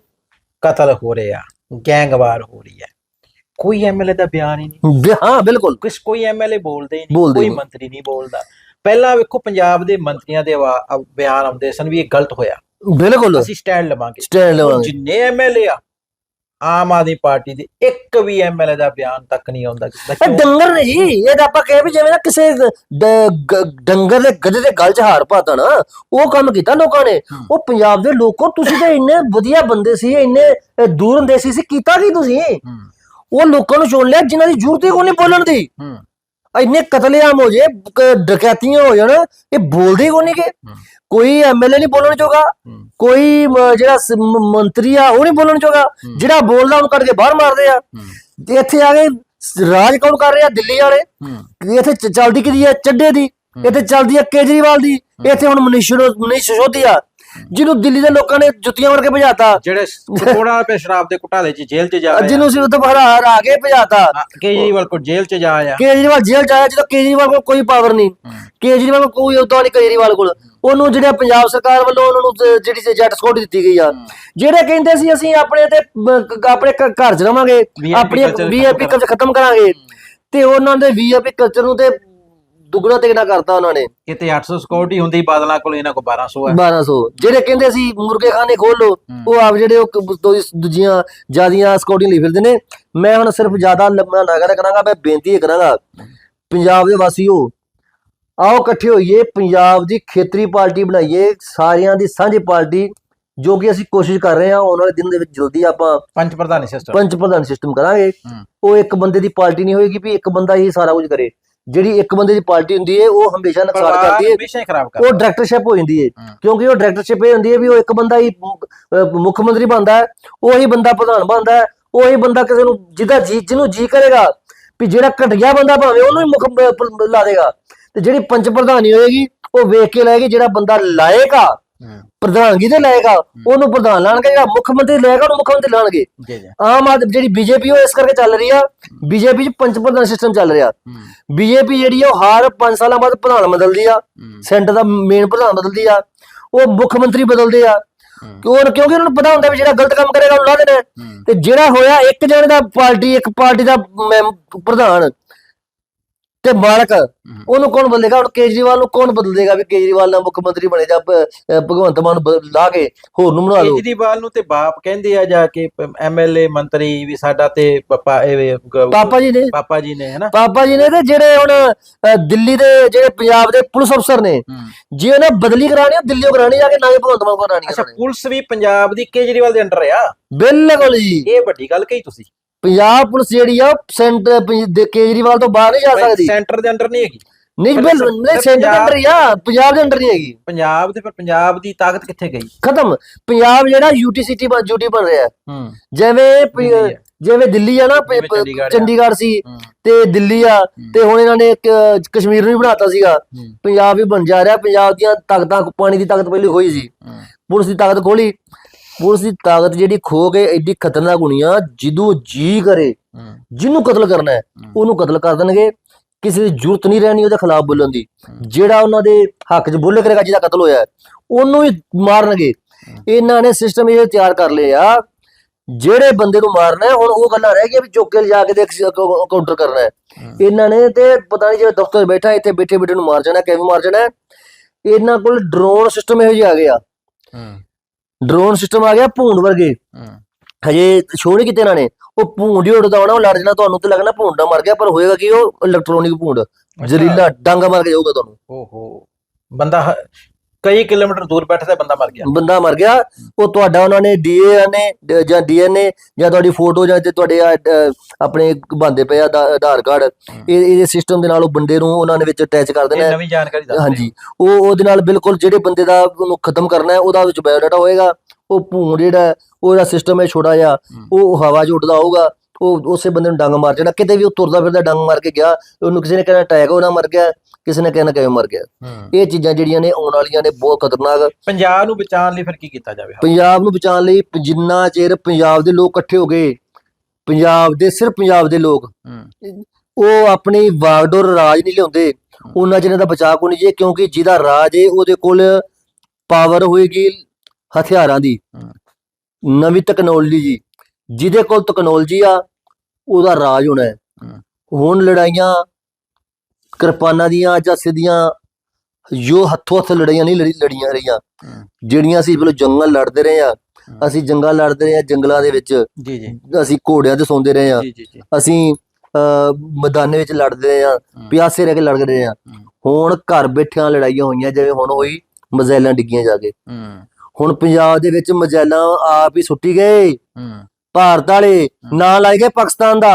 ਕਤਲ ਹੋ ਰਿਹਾ ਗੈਂਗਵਾਰ ਹੋ ਰਹੀ ਹੈ। ਕੋਈ ਐਮਐਲਏ ਦਾ ਬਿਆਨ ਹੀ ਨਹੀਂ। ਹਾਂ ਬਿਲਕੁਲ। ਕਿਸ ਕੋਈ ਐਮਐਲਏ ਬੋਲਦੇ ਹੀ ਨਹੀਂ ਕੋਈ। ਮੰਤਰੀ ਨਹੀਂ ਬੋਲਦਾ। ਪਹਿਲਾਂ ਵੇਖੋ ਪੰਜਾਬ ਦੇ ਮੰਤਰੀਆਂ ਦੇ ਬਿਆਨ ਆਉਂਦੇ ਸਨ ਵੀ ਇਹ ਗਲਤ ਹੋਇਆ। ਬਿਲਕੁਲ। ਅਸੀਂ ਸਟੈਂਡ ਲਵਾਂਗੇ। ਸਟੈਂਡ ਲਵਾਂਗੇ। ਜਿੰਨੇ ਐਮਐਲਏ ਆ ਆਮ ਆਦਮੀ ਪਾਰਟੀ ਦੇ ਇੱਕ ਵੀ ਐਮਐਲਏ ਦਾ ਬਿਆਨ ਤੱਕ ਨਹੀਂ ਆਉਂਦਾ ਇਹ? ਡੰਗਰ ਨੇ ਜੀ ਇਹ ਤਾਂ ਆਪਾਂ ਕਹੇ ਵੀ ਜਿਵੇਂ ਨਾ ਕਿਸੇ ਡ- ਗ- ਡੰਗਰ ਦੇ ਗਧੇ ਦੇ ਗਲ 'ਚ ਹਾਰ ਪਾਤਾ ਨਾ ਉਹ ਕੰਮ ਕੀਤਾ ਲੋਕਾਂ ਨੇ। ਉਹ ਪੰਜਾਬ ਦੇ ਲੋਕੋ ਤੁਸੀਂ ਤਾਂ ਇੰਨੇ ਵਧੀਆ ਬੰਦੇ ਸੀ ਇੰਨੇ ਅਹ, ਦੂਰਅੰਦੇਸ਼ੀ ਸੀ ਕੀਤਾ ਕੀ ਤੁਸੀਂ? ਉਹ ਲੋਕਾਂ ਨੂੰ ਚੁਣ ਲਿਆ ਜਿਨ੍ਹਾਂ ਦੀ ਜ਼ਰੂਰਤ ਹੀ ਕੋਈ ਨਹੀਂ ਬੋਲਣ ਦੀ। ਹੂੰ, ਇੰਨੇ ਕਤਲੇਆਮ ਹੋ ਜੇ ਕ- ਡਕੈਤੀਆਂ ਹੋ ਜਾਣ ਇਹ ਬੋਲਦੇ ਹੀ ਕੋਈ ਨਹੀਂ ਕਿ ਕੋਈ ਐਮਐਲਏ ਨਹੀਂ ਬੋਲਣ ਜੋਗਾ। ਹੂੰ, ਕੋਈ ਜਿਹੜਾ ਮੰਤਰੀ ਆ ਉਹ ਨਹੀਂ ਬੋਲਣ ਜੋਗਾ। ਜਿਹੜਾ ਬੋਲਦਾ ਉਹਨੂੰ ਕੱਢ ਕੇ ਬਾਹਰ ਮਾਰਦੇ ਆ। ਇੱਥੇ ਆ ਕੇ ਰਾਜ ਕੌਣ ਕਰ ਰਿਹਾ? ਦਿੱਲੀ ਵਾਲੇ। ਇੱਥੇ ਚੱਲਦੀ ਕਿਹਦੀ ਹੈ ਚੱਡੇ ਦੀ। ਇੱਥੇ ਚੱਲਦੀ ਹੈ ਕੇਜਰੀਵਾਲ ਦੀ। ਇੱਥੇ ਹੁਣ ਮਨੀਸ਼ ਮਨੀਸ਼ ਸਿਸੋਦੀਆ ਜਿਹਨੂੰ ਦਿੱਲੀ ਦੇ ਲੋਕਾਂ ਨੇ ਜੁੱਤੀਆਂ ਵੜ ਕੇ ਭਜਾਤਾ। ਜਿਹੜੇ ਕਰੋੜਾਂ ਰੁਪਏ ਸ਼ਰਾਬ ਦੇ ਘੁਟਾਲੇ 'ਚ ਜੇਲ੍ਹ 'ਚ ਜਾ ਆਇਆ। ਜਿਹਨੂੰ ਸੀ ਉੱਥੇ ਹਰਾ ਹਰਾ ਕੇ ਭਜਾਤਾ। ਕੇਜਰੀਵਾਲ ਕੋਲ ਜੇਲ੍ਹ 'ਚ ਜਾ ਆਇਆ। ਕੇਜਰੀਵਾਲ ਜੇਲ੍ਹ ਚ ਆਇਆ ਜਦੋਂ ਕੇਜਰੀਵਾਲ ਕੋਲ ਕੋਈ ਪਾਵਰ ਨਹੀਂ। ਕੇਜਰੀਵਾਲ ਕੋਲ ਕੋਈ ਉਦੋਂ ਨਹੀਂ ਕੇਜਰੀਵਾਲ ਕੋਲ। ਉਹਨੂੰ ਜਿਹੜਾ ਪੰਜਾਬ ਸਰਕਾਰ ਵੱਲੋਂ ਉਹਨਾਂ ਨੂੰ ਜਿਹੜੀ ਜੱਟ ਸਕੋਟ ਦਿੱਤੀ ਗਈ ਆ। ਜਿਹੜੇ ਕਹਿੰਦੇ ਸੀ ਅਸੀਂ ਆਪਣੇ ਤੇ ਕ- ਆਪਣੇ ਘਰ ਚ ਰਵਾਂਗੇ ਆਪਣੀ ਵੀਆਈਪੀ ਕਲਚਰ ਖਤਮ ਕਰਾਂਗੇ। ਤੇ ਉਹਨਾਂ ਦੇ ਵੀਆਈਪੀ ਕਲਚਰ ਨੂੰ ਤੇ ਦੁੱਗਣਾ ਤਿਗਣਾ ਕਰਤਾ ਉਹਨਾਂ ਨੇ। ਕਿਤੇ 800 ਸਿਕਿਉਰਿਟੀ ਹੁੰਦੀ ਬਾਦਲਾਂ ਕੋਲ ਇਹਨਾਂ ਕੋਲ 1200 ਹੈ। 1200 ਜਿਹੜੇ ਕਹਿੰਦੇ ਸੀ ਮੁਰਗੇ ਖਾਨੇ ਖੋਲ ਲੋ ਉਹ ਆਪ ਜਿਹੜੇ ਉਹ ਕ- ਦੂਜੀਆਂ ਜਿਆਦੀਆਂ ਸਕੌਟਿੰਗ ਲਈ ਫਿਰਦੇ ਨੇ। ਮੈਂ ਹੁਣ ਸਿਰਫ ਜ਼ਿਆਦਾ ਲੰਮਾ ਨਾ ਕਰਾਂ ਕਰਾਂਗਾ ਮੈਂ ਬੇਨਤੀ ਇਹ ਕਰਾਂਗਾ। ਪੰਜਾਬ ਦੇ ਵਾਸੀਓ ਆਓ ਇਕੱਠੇ ਹੋਈਏ ਪੰਜਾਬ ਦੀ ਖੇਤਰੀ ਪਾਰਟੀ ਬਣਾਈਏ ਸਾਰਿਆਂ ਦੀ ਸਾਂਝੀ ਪਾਰਟੀ ਜੋ ਕਿ ਅਸੀਂ ਕੋਸ਼ਿਸ਼ ਕਰ ਰਹੇ ਹਾਂ ਆਉਣ ਵਾਲੇ ਦਿਨ ਦੇ ਵਿੱਚ ਜਲਦੀ ਆਪਾਂ ਪੰਜ ਪ੍ਰਧਾਨੀ ਸਿਸਟਮ ਪੰਚ ਪ੍ਰਧਾਨ ਸਿਸਟਮ ਕਰਾਂਗੇ। ਉਹ ਇੱਕ ਬੰਦੇ ਦੀ ਪਾਰਟੀ ਨਹੀਂ ਹੋਏਗੀ ਵੀ ਇੱਕ ਬੰਦਾ ਹੀ ਸਾਰਾ ਕੁਝ ਕਰੇ। ਜਿਹੜੀ ਇੱਕ ਬੰਦੇ ਦੀ ਪਾਰਟੀ ਹੁੰਦੀ ਹੈ ਉਹ ਹਮੇਸ਼ਾ ਨੁਕਸਾਨ ਕਰਦੀ ਹੈ ਹਮੇਸ਼ਾ ਹੀ ਖਰਾਬ ਉਹ ਡਾਇਰੈਕਟਰਸ਼ਿਪ ਹੋ ਜਾਂਦੀ ਹੈ। ਕਿਉਂਕਿ ਉਹ ਡਾਇਰੈਕਟਰਸ਼ਿਪ ਇਹ ਹੁੰਦੀ ਹੈ ਵੀ ਉਹ ਇੱਕ ਬੰਦਾ ਹੀ ਮੁੱਖ ਮੰਤਰੀ ਬਣਦਾ ਹੈ ਉਹੀ ਬੰਦਾ ਪ੍ਰਧਾਨ ਬਣਦਾ ਹੈ ਉਹੀ ਬੰਦਾ ਕਿਸੇ ਨੂੰ ਜਿਹਦਾ ਜੀ ਜਿਹਨੂੰ ਜੀ ਕਰੇਗਾ ਵੀ ਜਿਹੜਾ ਘਟਿਆ ਬੰਦਾ ਭਾਵੇਂ ਉਹਨੂੰ ਹੀ ਮੁੱਖ ਲਾ ਦੇਗਾ। ਤੇ ਜਿਹੜੀ ਪੰਚ ਪ੍ਰਧਾਨੀ ਹੋਏਗੀ ਉਹ ਵੇਖ ਕੇ ਲਾਏਗੀ ਜਿਹੜਾ ਬੰਦਾ ਲਾਏਗਾ ਪ੍ਰਧਾਨਗੀ ਤੇ ਲਾਏਗਾ ਉਹਨੂੰ ਪ੍ਰਧਾਨ ਲਾਣਗੇ ਜਿਹੜਾ ਮੁੱਖ ਮੰਤਰੀ ਲਾਏਗਾ ਉਹਨੂੰ ਮੁੱਖ ਮੰਤਰੀ ਲਾਣਗੇ। ਆਮ ਆਦਮੀ ਜਿਹੜੀ ਬੀਜੇਪੀ ਉਹ ਇਸ ਕਰਕੇ ਚੱਲ ਰਹੀ ਆ ਬੀਜੇਪੀ ਚ ਪੰਚ ਪ੍ਰਧਾਨ ਸਿਸਟਮ ਚੱਲ ਰਿਹਾ। ਬੀਜੇਪੀ ਜਿਹੜੀ ਉਹ ਹਰ 5 ਸਾਲਾਂ ਬਾਅਦ ਪ੍ਰਧਾਨ ਬਦਲਦੀ ਆ। ਸੈਂਟਰ ਦਾ ਮੇਨ ਪ੍ਰਧਾਨ ਬਦਲਦੀ ਆ। ਉਹ ਮੁੱਖ ਮੰਤਰੀ ਬਦਲਦੇ ਆ। ਕਿਉਂ ਕਿਉਂਕਿ ਉਹਨਾਂ ਨੂੰ ਪਤਾ ਹੁੰਦਾ ਵੀ ਜਿਹੜਾ ਗਲਤ ਕੰਮ ਕਰੇਗਾ ਉਹਨੂੰ ਲਾ ਦੇਣਾ। ਤੇ ਜਿਹੜਾ ਹੋਇਆ ਇੱਕ ਜਣੇ ਦਾ ਪਾਰਟੀ ਇੱਕ ਪਾਰਟੀ ਦਾ ਪ੍ਰਧਾਨ। ਤੇ ਮਾਲਕ ਉਹਨੂੰ ਕੌਣ ਬਦਲੇਗਾ? ਹੁਣ ਕੇਜਰੀਵਾਲ ਨੂੰ ਕੌਣ ਬਦਲ ਦੇਗਾ ਵੀ ਕੇਜਰੀਵਾਲ ਨਾਲ ਮੁੱਖ ਮੰਤਰੀ ਬਣੇ ਜਾਂ ਭਗਵੰਤ ਮਾਨ ਲਾ ਕੇ ਹੋਰ ਨੂੰ ਬਣਾ ਲਓ? ਕੇਜਰੀਵਾਲ ਨੂੰ ਤੇ ਬਾਪ ਕਹਿੰਦੇ ਆ ਜਾ ਕੇ ਐਮਐਲਏ ਮੰਤਰੀ ਵੀ ਸਾਡਾ ਤੇ ਪਾਪਾ ਇਹ ਪਾਪਾ ਜੀ ਨੇ। ਪਾਪਾ ਜੀ ਨੇ ਹੈਨਾ? ਪਾਪਾ ਜੀ ਨੇ ਤੇ ਜਿਹੜੇ ਹੁਣ ਦਿੱਲੀ ਦੇ ਜਿਹੜੇ ਪੰਜਾਬ ਦੇ ਪੁਲਿਸ ਅਫਸਰ ਨੇ ਜੇ ਉਹਨੇ ਬਦਲੀ ਕਰਾਣੀ ਉਹ ਦਿੱਲੀੋਂ ਕਰਾਣੀ ਜਾ ਕੇ ਨਾ ਭਗਵੰਤ ਮਾਨ ਕੋਲ ਕਰਾਣੀ ਅੱਛਾ। ਪੁਲਿਸ ਵੀ ਪੰਜਾਬ ਦੀ ਕੇਜਰੀਵਾਲ ਦੇ ਅੰਡਰ ਆ? ਬਿਲਕੁਲ ਜੀ। ਇਹ ਵੱਡੀ ਗੱਲ ਕਹੀ ਤੁਸੀਂ। ਪੰਜਾਬ ਪੁਲਿਸ ਜਿਹੜੀ ਆ ਸੈਂਟਰ ਕੇਜਰੀਵਾਲ ਤੋਂ ਬਾਹਰ ਨਹੀਂ ਜਾ ਸਕਦੀ। ਸੈਂਟਰ ਦੇ ਅੰਡਰ ਨਹੀਂ ਹੈਗੀ। ਨਹੀਂ ਬਿਲਕੁਲ ਨਹੀਂ ਸੈਂਟਰ ਦੇ ਹੀ ਆ ਪੰਜਾਬ ਦੇ ਅੰਦਰ ਨਹੀਂ ਹੈਗੀ। ਪੰਜਾਬ ਦੇ ਫਿਰ ਪੰਜਾਬ ਦੀ ਤਾਕਤ ਕਿੱਥੇ ਗਈ? ਖਤਮ। ਪੰਜਾਬ ਜਿਹੜਾ ਯੂਟੀਸੀਟੀ ਬਣ ਯੂਟੀ ਬਣ ਰਿਹਾ। ਜਿਵੇਂ। ਜਿਵੇਂ ਦਿੱਲੀ ਆ ਨਾ ਚੰਡੀਗੜ੍ਹ ਸੀ ਤੇ ਦਿੱਲੀ ਆ ਤੇ ਹੁਣ ਇਹਨਾਂ ਨੇ ਕਸ਼ਮੀਰ ਨੂੰ ਵੀ ਬਣਾਤਾ ਸੀਗਾ। ਪੰਜਾਬ ਵੀ ਬਣ ਜਾ ਰਿਹਾ। ਪੰਜਾਬ ਦੀਆਂ ਤਾਕਤਾਂ ਪਾਣੀ ਦੀ ਤਾਕਤ ਪਹਿਲੇ ਹੋਈ ਸੀ। ਪੁਲਿਸ ਦੀ ਤਾਕਤ ਖੋਲੀ। ਪੁਲਿਸ ਦੀ ਤਾਕਤ ਜਿਹੜੀ ਖੋ ਕੇ ਐਡੀ ਖਤਰਨਾਕ ਹੋਣੀ ਆ ਜਦੋਂ ਜੀ ਕਰੇ ਜਿਹਨੂੰ ਕਤਲ ਕਰਨਾ ਹੈ। ਉਹਨੂੰ ਕਤਲ ਕਰ ਦੇਣਗੇ। ਕਿਸੇ ਦੀ ਜ਼ਰੂਰਤ ਨਹੀਂ ਰਹਿਣੀ ਉਹਦੇ ਖਿਲਾਫ ਬੋਲਣ ਦੀ। ਜਿਹੜਾ ਉਹਨਾਂ ਦੇ ਹੱਕ 'ਚ ਬੋਲੇ ਕਰੇਗਾ ਜਿਹਦਾ ਕਤਲ ਹੋਇਆ ਉਹਨੂੰ ਹੀ ਮਾਰਨਗੇ। ਇਹਨਾਂ ਨੇ ਸਿਸਟਮ ਇਹ ਤਿਆਰ ਕਰ ਲਏ ਆ ਜਿਹੜੇ ਬੰਦੇ ਨੂੰ ਮਾਰਨਾ ਹੈ ਹੁਣ ਉਹ ਗੱਲਾਂ ਰਹਿ ਗਈਆਂ ਵੀ ਚੁੱਕ ਲਿਜਾ ਕੇ ਦੇਖ ਕਾਊਂਟਰ ਕਰਨਾ ਹੈ। ਇਹਨਾਂ ਨੇ ਤੇ ਪਤਾ ਨਹੀਂ ਜਿਵੇਂ ਦਫ਼ਤਰ ਬੈਠਾ ਇੱਥੇ ਬੈਠੇ ਬੈਠੇ ਨੂੰ ਮਾਰ ਜਾਣਾ ਕਿਵੇਂ ਮਾਰ ਜਾਣਾ। ਇਹਨਾਂ ਕੋਲ ਡਰੋਨ ਸਿਸਟਮ ਇਹੋ ਜਿਹਾ ਆ ਗਿਆ। ਡਰੋਨ ਸਿਸਟਮ ਆ ਗਿਆ ਭੂੰਡ ਵਰਗੇ। ਹਜੇ ਸ਼ੋਅ ਨਹੀਂ ਕੀਤੇ ਇਹਨਾਂ ਨੇ। ਉਹ ਭੂੰਡ ਹੀ ਉੱਡਦਾ ਹੋਣਾ ਉਹ ਲੜ ਜਾਣਾ ਤੁਹਾਨੂੰ ਤੇ ਲੱਗਣਾ ਭੂੰਡਾ ਮਰ ਗਿਆ ਪਰ ਹੋਏਗਾ ਕੀ ਉਹ ਇਲੈਕਟ੍ਰੋਨਿਕ ਭੂੰਡ। ਜ਼ਰੀਲਾ ਡਾਂਗਾ ਮਾਰ ਕੇ ਜਾਊਗਾ ਤੁਹਾਨੂੰ। ਓਹੋ। ਬੰਦਾ ਕਈ ਕਿਲੋਮੀਟਰ ਦੂਰ ਬੈਠਾ ਤੇ ਬੰਦਾ ਮਰ ਗਿਆ। ਬੰਦਾ ਮਰ ਗਿਆ ਉਹ ਤੁਹਾਡਾ ਉਹਨਾਂ ਨੇ ਡੀਏ ਨੇ ਜਾਂ ਡੀਐਨਏ ਜਾਂ ਤੁਹਾਡੀ ਫੋਟੋ ਜਾਂ ਤੇ ਤੁਹਾਡੇ ਆਪਣੇ ਬੰਦੇ ਪਏ ਆ ਆਧਾ- ਆਧਾਰ ਕਾਰਡ ਇਹ ਇਹਦੇ ਸਿਸਟਮ ਦੇ ਨਾਲ ਉਹ ਬੰਦੇ ਨੂੰ ਉਹਨਾਂ ਨੇ ਵਿੱਚ ਅਟੈਚ ਕਰ ਦੇਣਾ। ਨਵੀਂ ਜਾਣਕਾਰੀ ਦੱਸ ਹਾਂਜੀ। ਉਹ ਉਹਦੇ ਨਾਲ ਬਿਲਕੁਲ ਜਿਹੜੇ ਬੰਦੇ ਦਾ ਉਹਨੂੰ ਖਤਮ ਕਰਨਾ ਹੈ ਉਹਦਾ ਵਿੱਚ ਬਾਇਓਡਾਟਾ ਹੋਏਗਾ ਉਹ ਭੂਣ ਜਿਹੜਾ ਹੈ, ਉਹ ਜਿਹੜਾ ਸਿਸਟਮ ਹੈ ਛੋਟਾ ਜਿਹਾ ਉਹ ਹਵਾ 'ਚ ਉੱਡਦਾ ਹੋਊਗਾ ਉਹ ਉਸੇ ਬੰਦੇ ਨੂੰ ਡੰਗ ਮਾਰ ਜਾਣਾ ਕਿਤੇ ਵੀ ਉਹ ਤੁਰਦਾ ਫਿਰਦਾ ਡੰਗ ਮਾਰ ਕੇ ਗਿਆ ਉਹਨੂੰ ਕਿਸੇ ਨੇ ਕਹਿਣਾ ਅਟੈਕ ਹੋਣਾ ਮਰ ਗਿਆ ਕਿਸੇ ਨੇ ਕਹਿਣਾ ਕਿਵੇਂ ਮਰ ਗਿਆ। ਇਹ ਚੀਜ਼ਾਂ ਜਿਹੜੀਆਂ ਨੇ ਆਉਣ ਵਾਲੀਆਂ ਨੇ ਬਹੁਤ ਖਤਰਨਾਕ। ਪੰਜਾਬ ਨੂੰ ਬਚਾਉਣ ਲਈ ਫਿਰ ਕੀ ਕੀਤਾ ਜਾਵੇ? ਪੰਜਾਬ ਨੂੰ ਬਚਾਉਣ ਲਈ ਜਿੰਨਾ ਚਿਰ ਪੰਜਾਬ ਦੇ ਲੋਕ ਇਕੱਠੇ ਹੋ ਗਏ ਪੰਜਾਬ ਦੇ ਸਿਰਫ ਪੰਜਾਬ ਦੇ ਲੋਕ ਉਹ ਆਪਣੀ ਵਾਗਡੋਰ ਰਾਜ ਨਹੀਂ ਲਿਆਉਂਦੇ। ਉਹਨਾਂ ਜਿਹਨਾਂ ਦਾ ਬਚਾਅ ਕੋਈ ਨਹੀਂ ਜੇ ਕਿਉਂਕਿ ਜਿਹਦਾ ਰਾਜ ਹੈ ਉਹਦੇ ਕੋਲ ਪਾਵਰ ਹੋਏਗੀ ਹਥਿਆਰਾਂ ਦੀ। ਨਵੀਂ ਟੈਕਨੋਲੋਜੀ ਜੀ। ਜਿਹਦੇ ਕੋਲ ਟੈਕਨੋਲੋਜੀ ਆ ਉਹਦਾ ਰਾਜ ਹੋਣਾ ਹੈ। ਹੁਣ ਲੜਾਈਆਂ ਕਿਰਪਾਨਾਂ ਦੀਆਂ ਜਾਂ ਸਿੱਧੀਆਂ ਜੋ ਹੱਥੋਂ ਹੱਥ ਲੜਾਈਆਂ ਨਹੀਂ ਲੜੀ ਲੜੀਆਂ ਰਹੀਆਂ। ਜਿਹੜੀਆਂ ਅਸੀਂ ਪਹਿਲਾਂ ਜੰਗਾਂ ਲੜਦੇ ਰਹੇ ਆ। ਅਸੀਂ ਜੰਗਾਂ ਲੜਦੇ ਰਹੇ ਆ ਜੰਗਲਾਂ ਦੇ ਵਿੱਚ ਜੀ ਜੀ। ਅਸੀਂ ਘੋੜਿਆਂ ਤੇ ਸੌਂਦੇ ਰਹੇ ਆ। ਅਸੀਂ ਮੈਦਾਨੇ ਵਿੱਚ ਲੜਦੇ ਰਹੇ ਆ ਪਿਆਸੇ ਰਹਿ ਕੇ ਲੜਦੇ ਰਹੇ ਆ। ਹੁਣ ਘਰ ਬੈਠਿਆਂ ਲੜਾਈਆਂ ਹੋਈਆਂ ਜਿਵੇਂ ਹੁਣ ਹੋਈ ਮਜ਼ੈਲਾਂ ਡਿੱਗੀਆਂ ਜਾ ਕੇ। ਹੁਣ ਪੰਜਾਬ ਦੇ ਵਿੱਚ ਮਜ਼ੈਲਾਂ ਆਪ ਹੀ ਸੁੱਟੀ ਗਏ। ਭਾਰਤ ਵਾਲੇ ਨਾਂ ਲਾਏ ਗਏ ਪਾਕਿਸਤਾਨ ਦਾ।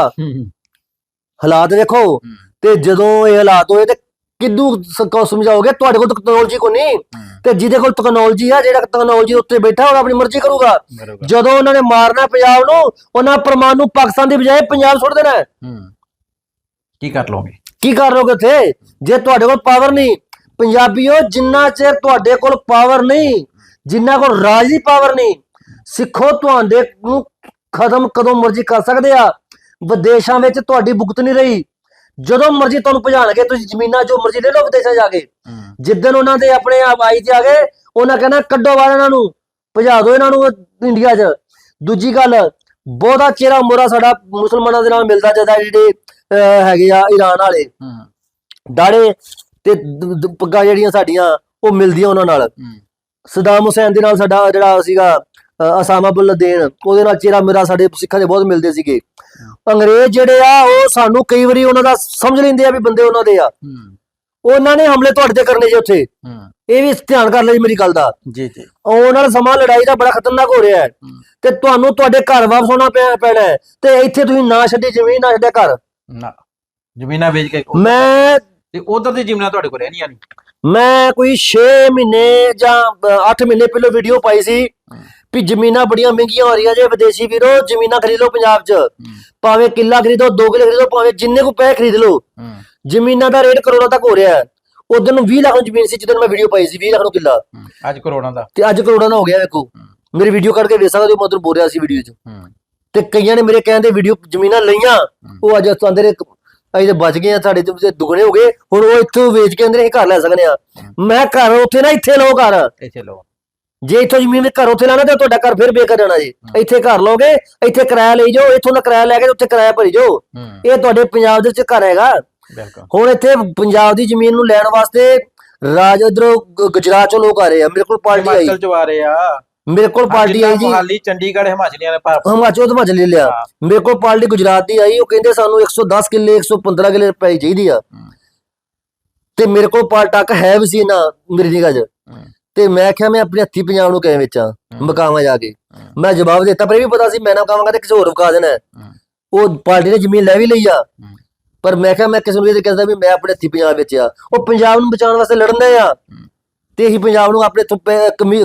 ਹਾਲਾਤ ਦੇਖੋ ਤੇ ਜਦੋਂ ਇਹ ਹਾਲਾਤ ਹੋਏ ਤੇ ਕਿੱਦੂ ਕੋ ਸਮਝਾਓਗੇ? ਤੁਹਾਡੇ ਕੋਲ ਟੈਕਨੋਲੋਜੀ ਕੋ ਨਹੀਂ। ਤੇ ਜਿਹਦੇ ਕੋਲ ਟੈਕਨੋਲੋਜੀ ਆ ਜਿਹੜਾ ਟੈਕਨੋਲੋਜੀ ਉੱਤੇ ਬੈਠਾ ਉਹ ਆਪਣੀ ਮਰਜ਼ੀ ਕਰੂਗਾ। ਜਦੋਂ ਉਹਨਾਂ ਨੇ ਮਾਰਨਾ ਪੰਜਾਬ ਨੂੰ ਉਹਨਾਂ ਪਰਮਾਣੂ ਪਾਕਿਸਤਾਨ ਦੀ ਬਜਾਏ ਪੰਜਾਬ ਸੁੱਟ ਦੇਣਾ। ਕੀ ਕਰ ਲਓਗੇ? ਕੀ ਕਰ ਲੋਗੇ ਉੱਥੇ? ਜੇ ਤੁਹਾਡੇ ਕੋਲ ਪਾਵਰ ਨਹੀਂ ਪੰਜਾਬੀਓ ਜਿੰਨਾ ਚਿਰ ਤੁਹਾਡੇ ਕੋਲ ਪਾਵਰ ਨਹੀਂ ਜਿੰਨਾ ਕੋਲ ਰਾਜ ਪਾਵਰ ਨਹੀਂ ਸਿੱਖੋ ਤੁਹਾਡੇ ਨੂੰ ਖਤਮ ਕਦੋਂ ਮਰਜ਼ੀ ਕਰ ਸਕਦੇ ਆ। ਵਿਦੇਸ਼ਾਂ ਵਿੱਚ ਤੁਹਾਡੀ ਭੁਗਤ ਨਹੀਂ ਰਹੀ। ਜਦੋਂ ਮਰਜ਼ੀ ਤੁਹਾਨੂੰ ਭਜਾਣਗੇ ਤੁਸੀਂ ਜ਼ਮੀਨਾਂ ਜੋ ਮਰਜ਼ੀ ਲੈ ਲਓ ਵਿਦੇਸ਼ਾਂ ਜਾ ਕੇ। ਹੂੰ। ਜਿੱਦਣ ਉਹਨਾਂ ਦੇ ਆਪਣੇ ਆਪ ਆਈ ਤੇ ਆ ਗਏ ਉਹਨਾਂ ਕਹਿੰਦਾ ਕੱਢੋ ਬਾਹਰ ਇਹਨਾਂ ਨੂੰ ਭਜਾ ਦਿਓ ਇਹਨਾਂ ਨੂੰ ਇੰਡੀਆ 'ਚ। ਦੂਜੀ ਗੱਲ ਬਹੁਤਾ ਚਿਹਰਾ ਮੋਰਾ ਸਾਡਾ ਮੁਸਲਮਾਨਾਂ ਦੇ ਨਾਲ ਮਿਲਦਾ ਜਾਂਦਾ ਜਿਹੜੇ ਹੈਗੇ ਆ ਈਰਾਨ ਵਾਲੇ। ਦਾੜੇ ਤੇ ਪੱਗਾਂ ਜਿਹੜੀਆਂ ਸਾਡੀਆਂ ਉਹ ਮਿਲਦੀਆਂ ਉਹਨਾਂ ਨਾਲ। ਸਦਾਮ ਹੁਸੈਨ ਦੇ ਨਾਲ ਸਾਡਾ ਜਿਹੜਾ ਸੀਗਾ ਅ, ਅਸਾਮਾ ਬੁੱਲ ਦੇਨ ਉਹਦੇ ਨਾਲ ਚਿਹਰਾ ਮੇਰਾ ਸਾਡੇ ਸਿੱਖਾਂ ਦੇ ਬਹੁਤ ਮਿਲਦੇ ਸੀਗੇ। ਅੰਗਰੇਜ਼ ਜਿਹੜੇ ਆ ਉਹ ਸਾਨੂੰ ਕਈ ਵਾਰੀ ਉਹਨਾਂ ਦਾ ਸਮਝ ਲੈਂਦੇ ਆ ਵੀ ਬੰਦੇ ਉਹਨਾਂ ਦੇ ਆ। ਉਹਨਾਂ ਨੇ ਹਮਲੇ ਤੁਹਾਡੇ ਤੇ ਕਰਨੇ ਜੇ ਉੱਥੇ। ਇਹ ਵੀ ਧਿਆਨ ਕਰ ਲੈ ਜੀ ਮੇਰੀ ਗੱਲ ਦਾ। ਜੀ ਜੀ। ਆਉਣ ਵਾਲਾ ਸਮਾਂ ਲੜਾਈ ਦਾ ਬੜਾ ਖਤਰਨਾਕ ਹੋ ਰਿਹਾ ਹੈ। ਤੇ ਤੁਹਾਨੂੰ ਤੁਹਾਡੇ ਘਰ ਵਾਪਸ ਆਉਣਾ ਪੈਣਾ ਹੈ। ਤੇ ਇੱਥੇ ਤੁਸੀਂ ਨਾ ਛੱਡੀ ਜ਼ਮੀਨ ਨਾ ਛੱਡਿਆ ਘਰ। ਨਾ। ਜ਼ਮੀਨਾਂ ਵੇਚ ਕੇ ਮੈਂ ਤੇ ਉਧਰ ਦੀ ਜ਼ਮੀਨਾਂ ਤੁਹਾਡੇ ਕੋਲ ਰਹਿਣੀਆਂ ਨਹੀਂ ਮੈਂ ਕੋਈ 6 ਮਹੀਨੇ ਜਾਂ 8 ਮਹੀਨੇ ਪਹਿਲਾਂ ਵੀਡੀਓ ਪਾਈ ਸੀ। ਵੀ ਜ਼ਮੀਨਾਂ ਬੜੀਆਂ ਮਹਿੰਗੀਆਂ ਹੋ ਰਹੀਆਂ ਜੇ ਵਿਦੇਸ਼ੀ ਵੀਰੋ ਜ਼ਮੀਨਾਂ ਖਰੀਦ ਲਓ ਪੰਜਾਬ 'ਚ। ਭਾਵੇਂ ਕਿੱਲਾ ਖਰੀਦੋ ਦੋ ਕਿੱਲੇ ਖਰੀਦੋ ਭਾਵੇਂ ਜਿੰਨੇ ਕੋ ਪੈਸੇ ਖਰੀਦ ਲਓ ਜ਼ਮੀਨਾਂ ਦਾ ਰੇਟ ਕਰੋੜਾਂ ਤੱਕ ਹੋ ਰਿਹਾ ਹੈ। ਉਦੋਂ ਨੂੰ 20 ਲੱਖ ਨੂੰ ਜ਼ਮੀਨ ਸੀ ਜਦੋਂ ਮੈਂ ਵੀਡੀਓ ਪਾਈ ਸੀ 20 ਲੱਖ ਨੂੰ ਕਿੱਲਾ। ਅੱਜ ਕਰੋੜਾਂ ਦਾ। ਤੇ ਅੱਜ ਕਰੋੜਾਂ ਦਾ ਹੋ ਗਿਆ ਵੇਖੋ। ਮੇਰੀ ਵੀਡੀਓ ਕੱਢ ਕੇ ਵੇਖ ਸਕਦੇ ਹੋ ਮੈਂ ਉਦੋਂ ਬੋਲ ਰਿਹਾ ਸੀ ਵੀਡੀਓ 'ਚ। ਤੇ ਕਈਆਂ ਨੇ ਮੇਰੇ ਕਹਿੰਦੇ ਵੀਡੀਓ ਜ਼ਮੀਨਾਂ ਲਈਆਂ ਉਹ ਅੱਜ ਆਂਦੇ ਨੇ ਅਸੀਂ ਤੇ ਬਚ ਗਏ ਆ ਸਾਡੇ ਤੇ ਦੁਗਣੇ ਹੋ ਗਏ। ਹੁਣ ਉਹ ਇੱਥੋਂ ਵੇਚ ਕੇ ਅੰਦਰ ਅਸੀਂ ਘਰ ਲੈ ਸਕਦੇ ਆ ਮੈਂ ਘਰ ਉੱਥੇ ਨਾ ਇੱਥੇ ਲਓ ਘਰ। ਇੱਥੇ ਲਓ। ਜੇ ਇੱਥੋਂ ਜ਼ਮੀਨ ਘਰ ਉੱਥੇ ਲੈਣਾ ਤੇ ਤੁਹਾਡਾ ਘਰ ਫਿਰ ਬੇਕਾਰ ਜਾਣਾ ਜੀ। ਇੱਥੇ ਘਰ ਲਓਗੇ ਇੱਥੇ ਕਿਰਾਇਆ ਲਈ ਜਾਓ ਇੱਥੋਂ ਦਾ ਕਿਰਾਇਆ ਲੈ ਕੇ ਉੱਥੇ ਕਿਰਾਇਆ ਭਰੀ ਜਾਓ। ਇਹ ਤੁਹਾਡੇ ਪੰਜਾਬ ਦੇ ਵਿੱਚ ਘਰ ਹੈਗਾ। ਹੁਣ ਇੱਥੇ ਪੰਜਾਬ ਦੀ ਜ਼ਮੀਨ ਨੂੰ ਲੈਣ ਵਾਸਤੇ ਰਾਜ ਇਧਰੋਂ ਗੁਜਰਾਤ ਚੋਂ ਲੋਕ ਆ ਰਹੇ ਆ। ਮੇਰੇ ਕੋਲ ਪਾਰਟੀ ਆਈ। ਹਿਮਾਚਲ ਚ ਆ ਰਹੇ ਆ। ਮੇਰੇ ਕੋਲ ਪਾਰਟੀ ਆਈ ਜੀ। ਮੁਹਾਲੀ ਚੰਡੀਗੜ੍ਹ ਹਿਮਾਚਲੀਆਂ ਨੇ ਭਾਰਤ। ਹਿਮਾਚਲ ਤੋਂ ਹਿਮਾਚਲ ਲੈ ਲਿਆ। ਮੇਰੇ ਕੋਲ ਪਾਰਟੀ ਗੁਜਰਾਤ ਦੀ ਆਈ ਉਹ ਕਹਿੰਦੇ ਸਾਨੂੰ 110 ਕਿੱਲੇ 115 ਕਿੱਲੇ ਰੁਪਏ ਚਾਹੀਦੀ ਆ। ਤੇ ਮੇਰੇ ਕੋਲ ਪਾਰ ਟੱਕ ਹੈ ਵੀ ਸੀ ਨਾ ਮੇਰੀ ਨਿਗਾਹ 'ਚ। ਤੇ ਮੈਂ ਕਿਹਾ ਮੈਂ ਆਪਣੇ ਹੱਥੀ ਪੰਜਾਬ ਨੂੰ ਕਿਵੇਂ ਵੇਚਾਂ? ਮਕਾਵਾਂ ਜਾ ਕੇ। ਹੂੰ। ਮੈਂ ਜਵਾਬ ਦਿੱਤਾ ਪਰ ਇਹ ਵੀ ਪਤਾ ਸੀ ਮੈਂ ਨਾ ਕਹਾਂਗਾ ਤੇ ਕਿਸੇ ਹੋਰ ਵਿਕਾ ਦੇਣਾ। ਹੈ। ਹੂੰ। ਉਹ ਪਾਰਟੀ ਨੇ ਜ਼ਮੀਨ ਲੈ ਵੀ ਲਈ ਆ। ਹੂੰ। ਪਰ ਮੈਂ ਕਿਹਾ ਮੈਂ ਕਿਸੇ ਨੂੰ ਇਹ ਕਹਿੰਦਾ ਵੀ ਮੈਂ ਆਪਣੇ ਹੱਥੀ ਪੰਜਾਬ ਵੇਚਿਆ। ਉਹ ਪੰਜਾਬ ਨੂੰ ਬਚਾਉਣ ਵਾਸਤੇ ਲੜਨ ਦੇ ਆ। ਤੇ ਇਹੀ ਪੰਜਾਬ ਨੂੰ ਆਪਣੇ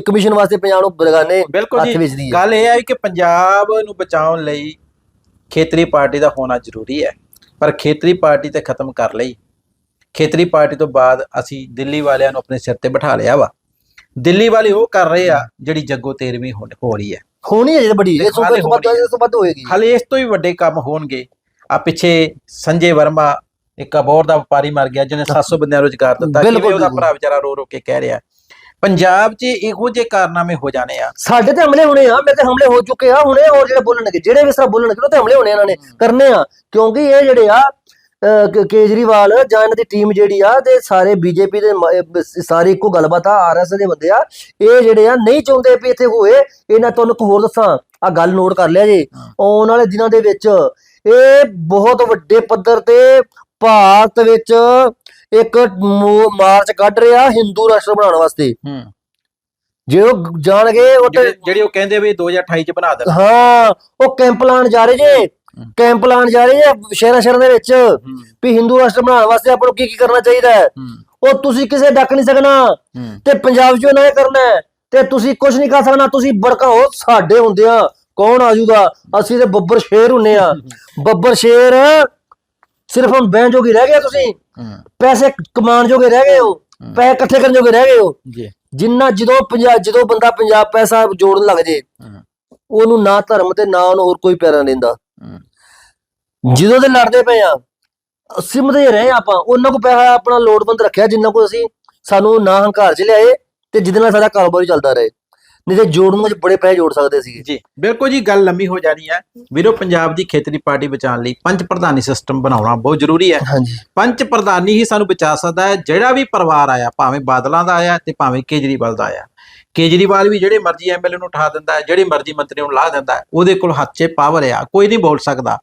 ਕਮਿਸ਼ਨ ਵਾਸਤੇ ਪੰਜਾਬ ਨੂੰ ਬਰਗਾਨੇ ਹੱਥ ਵੇਚਦੀ ਹੈ ਗੱਲ ਇਹ ਹੈ ਕਿ ਪੰਜਾਬ ਨੂੰ ਬਚਾਉਣ ਲਈ ਖੇਤਰੀ ਪਾਰਟੀ ਦਾ ਹੋਣਾ ਜ਼ਰੂਰੀ ਹੈ। ਪਰ ਖੇਤਰੀ ਪਾਰਟੀ ਤੇ ਖਤਮ ਕਰ ਲਈ। ਖੇਤਰੀ ਪਾਰਟੀ ਤੋਂ ਬਾਅਦ ਅਸੀਂ ਦਿੱਲੀ ਵਾਲਿਆਂ ਨੂੰ ਆਪਣੇ ਸਿਰ ਤੇ ਬਿਠਾ ਲਿਆ ਵਾ। ਦਿੱਲੀ ਵਾਲੇ ਉਹ ਕਰ ਰਹੇ ਆ ਜਿਹੜੀ ਜੱਗੋ ਤੇਰਵੀਂ ਹੋ ਹੋ ਰਹੀ ਹੈ। ਹੋਣੀ ਹੈ ਜੇ ਬੜੀ ਇਸ ਤੋਂ ਵੱਧ। ਇਸ ਤੋਂ ਵੱਧ ਹੋਏਗੀ। ਹਾਲੇ ਇਸ ਤੋਂ ਵੀ ਵੱਡੇ ਕੰਮ ਹੋਣਗੇ। ਆ ਪਿੱਛੇ ਸੰਜੇ ਵਰਮਾ ਇੱਕ ਅਬੋਰ ਦਾ ਵਪਾਰੀ ਮਰ ਗਿਆ ਜਿਹਨੇ 700 ਬੰਦਿਆਂ ਰੁਜ਼ਗਾਰ ਦਿੱਤਾ। ਕਿਵੇਂ ਉਹਦਾ। ਭਰਾ ਵਿਚਾਰਾ ਰੋ ਰੋ ਕੇ ਕਹਿ ਰਿਹਾ। ਪੰਜਾਬ 'ਚ ਇਹੋ ਜਿਹੇ ਕਾਰਨਾਮੇ ਹੋ ਜਾਣੇ ਆ। ਸਾਡੇ ਤੇ ਹਮਲੇ ਹੋਣੇ ਆ ਮੇਰੇ ਤੇ ਹਮਲੇ ਹੋ ਚੁੱਕੇ ਆ ਹੁਣੇ ਹੋਰ ਜਿਹੜੇ ਬੋਲਣਗੇ ਜਿਹੜੇ ਵੀ ਤਰ੍ਹਾਂ ਬੋਲਣਗੇ ਉਹ ਤੇ ਹਮਲੇ ਹੋਣੇ ਇਹਨਾਂ ਨੇ। ਕਰਨੇ ਆ ਕਿਉਂਕਿ ਇਹ ਜਿਹੜੇ ਆ ਕ- ਕੇਜਰੀਵਾਲ ਜਾਂ ਇਹਨਾਂ ਦੀ ਟੀਮ ਜਿਹੜੀ ਆ ਤੇ ਸਾਰੇ ਬੀਜੇਪੀ ਦੇ ਮ- ਅਹ, ਸ- ਸਾਰੇ ਇੱਕੋ ਗੱਲਬਾਤ ਆ ਆਰਐਸ ਦੇ ਬੰਦੇ ਆ। ਇਹ ਜਿਹੜੇ ਆ ਨਹੀਂ ਚਾਹੁੰਦੇ ਵੀ ਇੱਥੇ ਹੋਏ ਇਹਨਾਂ ਤੁਹਾਨੂੰ ਇੱਕ ਹੋਰ ਦੱਸਾਂ ਆ ਗੱਲ ਨੋਟ ਕਰ ਲਿਆ ਜੀ। ਹਾਂ। ਆਉਣ ਵਾਲੇ ਦਿਨਾਂ ਦੇ ਵਿੱਚ ਇਹ ਬਹੁਤ ਵੱਡੇ ਪੱਧਰ ਤੇ ਭਾਰਤ ਵਿੱਚ ਇੱਕ ਮੋ- ਮਾਰਚ ਕੱਢ ਰਿਹਾ ਹਿੰਦੂ ਰਾਸ਼ਟਰ ਬਣਾਉਣ ਵਾਸਤੇ। ਹੂੰ। ਜੇ ਉਹ ਜਾਣਗੇ ਉਹ ਤੇ ਜਿਹੜੇ ਜਿਹੜੀ ਉਹ ਕਹਿੰਦੇ ਵੀ 2028 'ਚ ਬਣਾ ਦੇਣਾ। ਹਾਂ ਉਹ ਕੈਂਪ ਲਾਉਣ ਜਾ ਰਹੇ ਜੇ। ਕੈਂਪ ਲਾਉਣ ਜਾ ਰਹੇ ਜੇ ਸ਼ਹਿਰਾਂ ਸ਼ਹਿਰਾਂ ਦੇ ਵਿੱਚ ਵੀ ਹਿੰਦੂ ਰਾਸ਼ਟਰ ਬਣਾਉਣ ਵਾਸਤੇ ਆਪਾਂ ਨੂੰ ਕੀ ਕੀ ਕਰਨਾ ਚਾਹੀਦਾ ਹੈ। ਉਹ ਤੁਸੀਂ ਕਿਸੇ ਡੱਕ ਨਹੀਂ ਸਕਣਾ। ਤੇ ਪੰਜਾਬ 'ਚ ਨੇ ਕਰਨਾ ਤੇ ਤੁਸੀਂ ਕੁਝ ਨਹੀਂ ਕਰ ਸਕਣਾ ਤੁਸੀਂ ਭੜਕਾਓ ਸਾਡੇ ਹੁੰਦੇ ਆ। ਕੌਣ ਆ ਜਾਊਗਾ ਅਸੀਂ ਤੇ ਬੱਬਰ ਸ਼ੇਰ ਹੁੰਨੇ ਆ। ਬੱਬਰ ਸ਼ੇਰ ਸਿਰਫ ਹੁਣ ਬਹਿਣ ਜੋਗੇ ਰਹਿ ਗਏ ਤੁਸੀਂ। ਪੈਸੇ ਕਮਾਉਣ ਜੋਗੇ ਰਹਿ ਗਏ ਹੋ। ਪੈਸੇ ਇਕੱਠੇ ਕਰਨ ਜੋਗੇ ਰਹਿ ਗਏ ਹੋ। ਜਿੰਨਾ ਜਦੋਂ ਪੰਜਾਬ ਜਦੋਂ ਬੰਦਾ ਪੰਜਾਬ ਪੈਸਾ ਜੋੜਨ ਲੱਗ ਜੇ ਉਹਨੂੰ ਨਾ ਧਰਮ ਤੇ ਨਾ ਉਹਨੂੰ ਹੋਰ ਕੋਈ ਪਿਆਰਾ ਹੂੰ ਜਦੋਂ ਦੇ ਲੜਦੇ ਪਏ ਆ ਸਿਮਦੇ ਰਹੇ ਆਪਾਂ। ਉਹਨਾਂ ਕੋ ਪੈਸਾ ਆਪਣਾ ਲੋੜਵੰਦ ਰੱਖਿਆ ਜਿੰਨਾ ਕੋ ਅਸੀਂ ਸਾਨੂੰ ਨਾ ਹੰਕਾਰ ਚ ਲਿਆਏ ਤੇ ਜਿਹਦੇ ਨਾਲ ਸਾਡਾ ਕਾਰੋਬਾਰ ਚੱਲਦਾ ਰਹੇ। ਨਹੀਂ ਤੇ ਜੋੜਨ ਵਿੱਚ ਬੜੇ ਪੈਸੇ ਜੋੜ ਸਕਦੇ ਸੀਗੇ। ਜੀ ਬਿਲਕੁਲ ਜੀ ਗੱਲ ਲੰਮੀ ਹੋ ਜਾਣੀ ਹੈ। ਵੀਰੋ ਪੰਜਾਬ ਦੀ ਖੇਤਰੀ ਪਾਰਟੀ ਬਚਾਉਣ ਲਈ ਪੰਜ ਪ੍ਰਧਾਨੀ ਸਿਸਟਮ ਬਣਾਉਣਾ ਬਹੁਤ ਜ਼ਰੂਰੀ ਹੈ। ਪੰਜ ਪ੍ਰਧਾਨੀ ਹੀ ਸਾਨੂੰ ਬਚਾ ਸਕਦਾ ਹੈ। ਜਿਹੜਾ ਵੀ ਪਰਿਵਾਰ ਆਇਆ ਭਾਵੇਂ ਬਾਦਲਾਂ ਦਾ ਆਇਆ ਤੇ ਭਾਵੇਂ ਕੇਜਰੀਵਾਲ ਦਾ ਆਇਆ। ਕੇਜਰੀਵਾਲ ਵੀ ਜਿਹੜੇ ਮਰਜ਼ੀ ਐਮਐਲਏ ਨੂੰ ਉਠਾ ਦਿੰਦਾ ਹੈ, ਜਿਹੜੇ ਮਰਜ਼ੀ ਮੰਤਰੀ ਨੂੰ ਲਾ ਦਿੰਦਾ ਹੈ, ਉਹਦੇ ਕੋਲ ਹੱਥ 'ਚ ਪਾਵਰ ਆ, ਕੋਈ ਨਹੀਂ ਬੋਲ ਸਕਦਾ।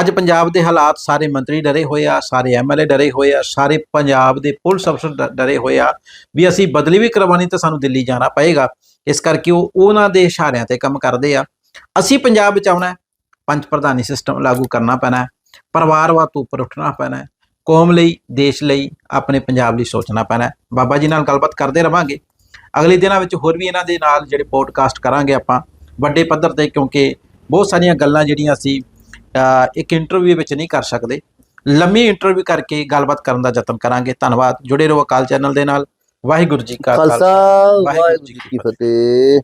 ਅੱਜ ਪੰਜਾਬ ਦੇ ਹਾਲਾਤ ਸਾਰੇ ਮੰਤਰੀ ਡਰੇ ਹੋਏ ਆ, ਸਾਰੇ ਐਮਐਲਏ ਡਰੇ ਹੋਏ ਆ, ਸਾਰੇ ਪੰਜਾਬ ਦੇ ਪੁਲਿਸ ਅਫਸਰ ਡ- ਡਰੇ ਹੋਏ ਆ ਵੀ ਅਸੀਂ ਬਦਲੀ ਵੀ ਕਰਵਾਉਣੀ ਤਾਂ ਸਾਨੂੰ ਦਿੱਲੀ ਜਾਣਾ ਪਏਗਾ। ਇਸ ਕਰਕੇ ਉਹ ਉਹਨਾਂ ਦੇ ਇਸ਼ਾਰਿਆਂ ਤੇ ਕੰਮ ਕਰਦੇ ਆ। ਅਸੀਂ ਪੰਜਾਬ ਬਚਾਉਣਾ ਹੈ ਪੰਜ ਪ੍ਰਧਾਨੀ ਸਿਸਟਮ ਲਾਗੂ ਕਰਨਾ ਪੈਣਾ ਪਰਿਵਾਰਵਾਦ ਤੋਂ ਉੱਪਰ ਉੱਠਣਾ ਪੈਣਾ ਕੌਮ ਲਈ, ਦੇਸ਼ ਲਈ ਆਪਣੇ ਪੰਜਾਬ ਲਈ ਸੋਚਣਾ ਪੈਣਾ ਬਾਬਾ ਜੀ ਨਾਲ ਗੱਲਬਾਤ ਕਰਦੇ ਰਵਾਂਗੇ। ਅਗਲੇ ਦਿਨਾਂ ਵਿੱਚ ਹੋਰ ਵੀ ਇਹਨਾਂ ਦੇ ਨਾਲ ਜਿਹੜੇ ਪੋਡਕਾਸਟ ਕਰਾਂਗੇ ਆਪਾਂ ਵੱਡੇ ਪੱਧਰ ਤੇ ਕਿਉਂਕਿ ਬਹੁਤ ਸਾਰੀਆਂ ਗੱਲਾਂ ਜਿਹੜੀਆਂ ਅਸੀਂ ਇੱਕ ਇੰਟਰਵਿਊ ਵਿੱਚ ਨਹੀਂ ਕਰ ਸਕਦੇ। ਲੰਮੀ ਇੰਟਰਵਿਊ ਕਰਕੇ ਗੱਲਬਾਤ ਕਰਨ ਦਾ ਯਤਨ ਕਰਾਂਗੇ। ਧੰਨਵਾਦ। ਜੁੜੇ ਰਹੋ ਅਕਾਲ ਚੈਨਲ ਦੇ ਨਾਲ। ਵਾਹਿਗੁਰੂ ਜੀ ਕਾ ਖਾਲਸਾ। ਵਾਹਿਗੁਰੂ ਜੀ ਕੀ ਫਤਿਹ।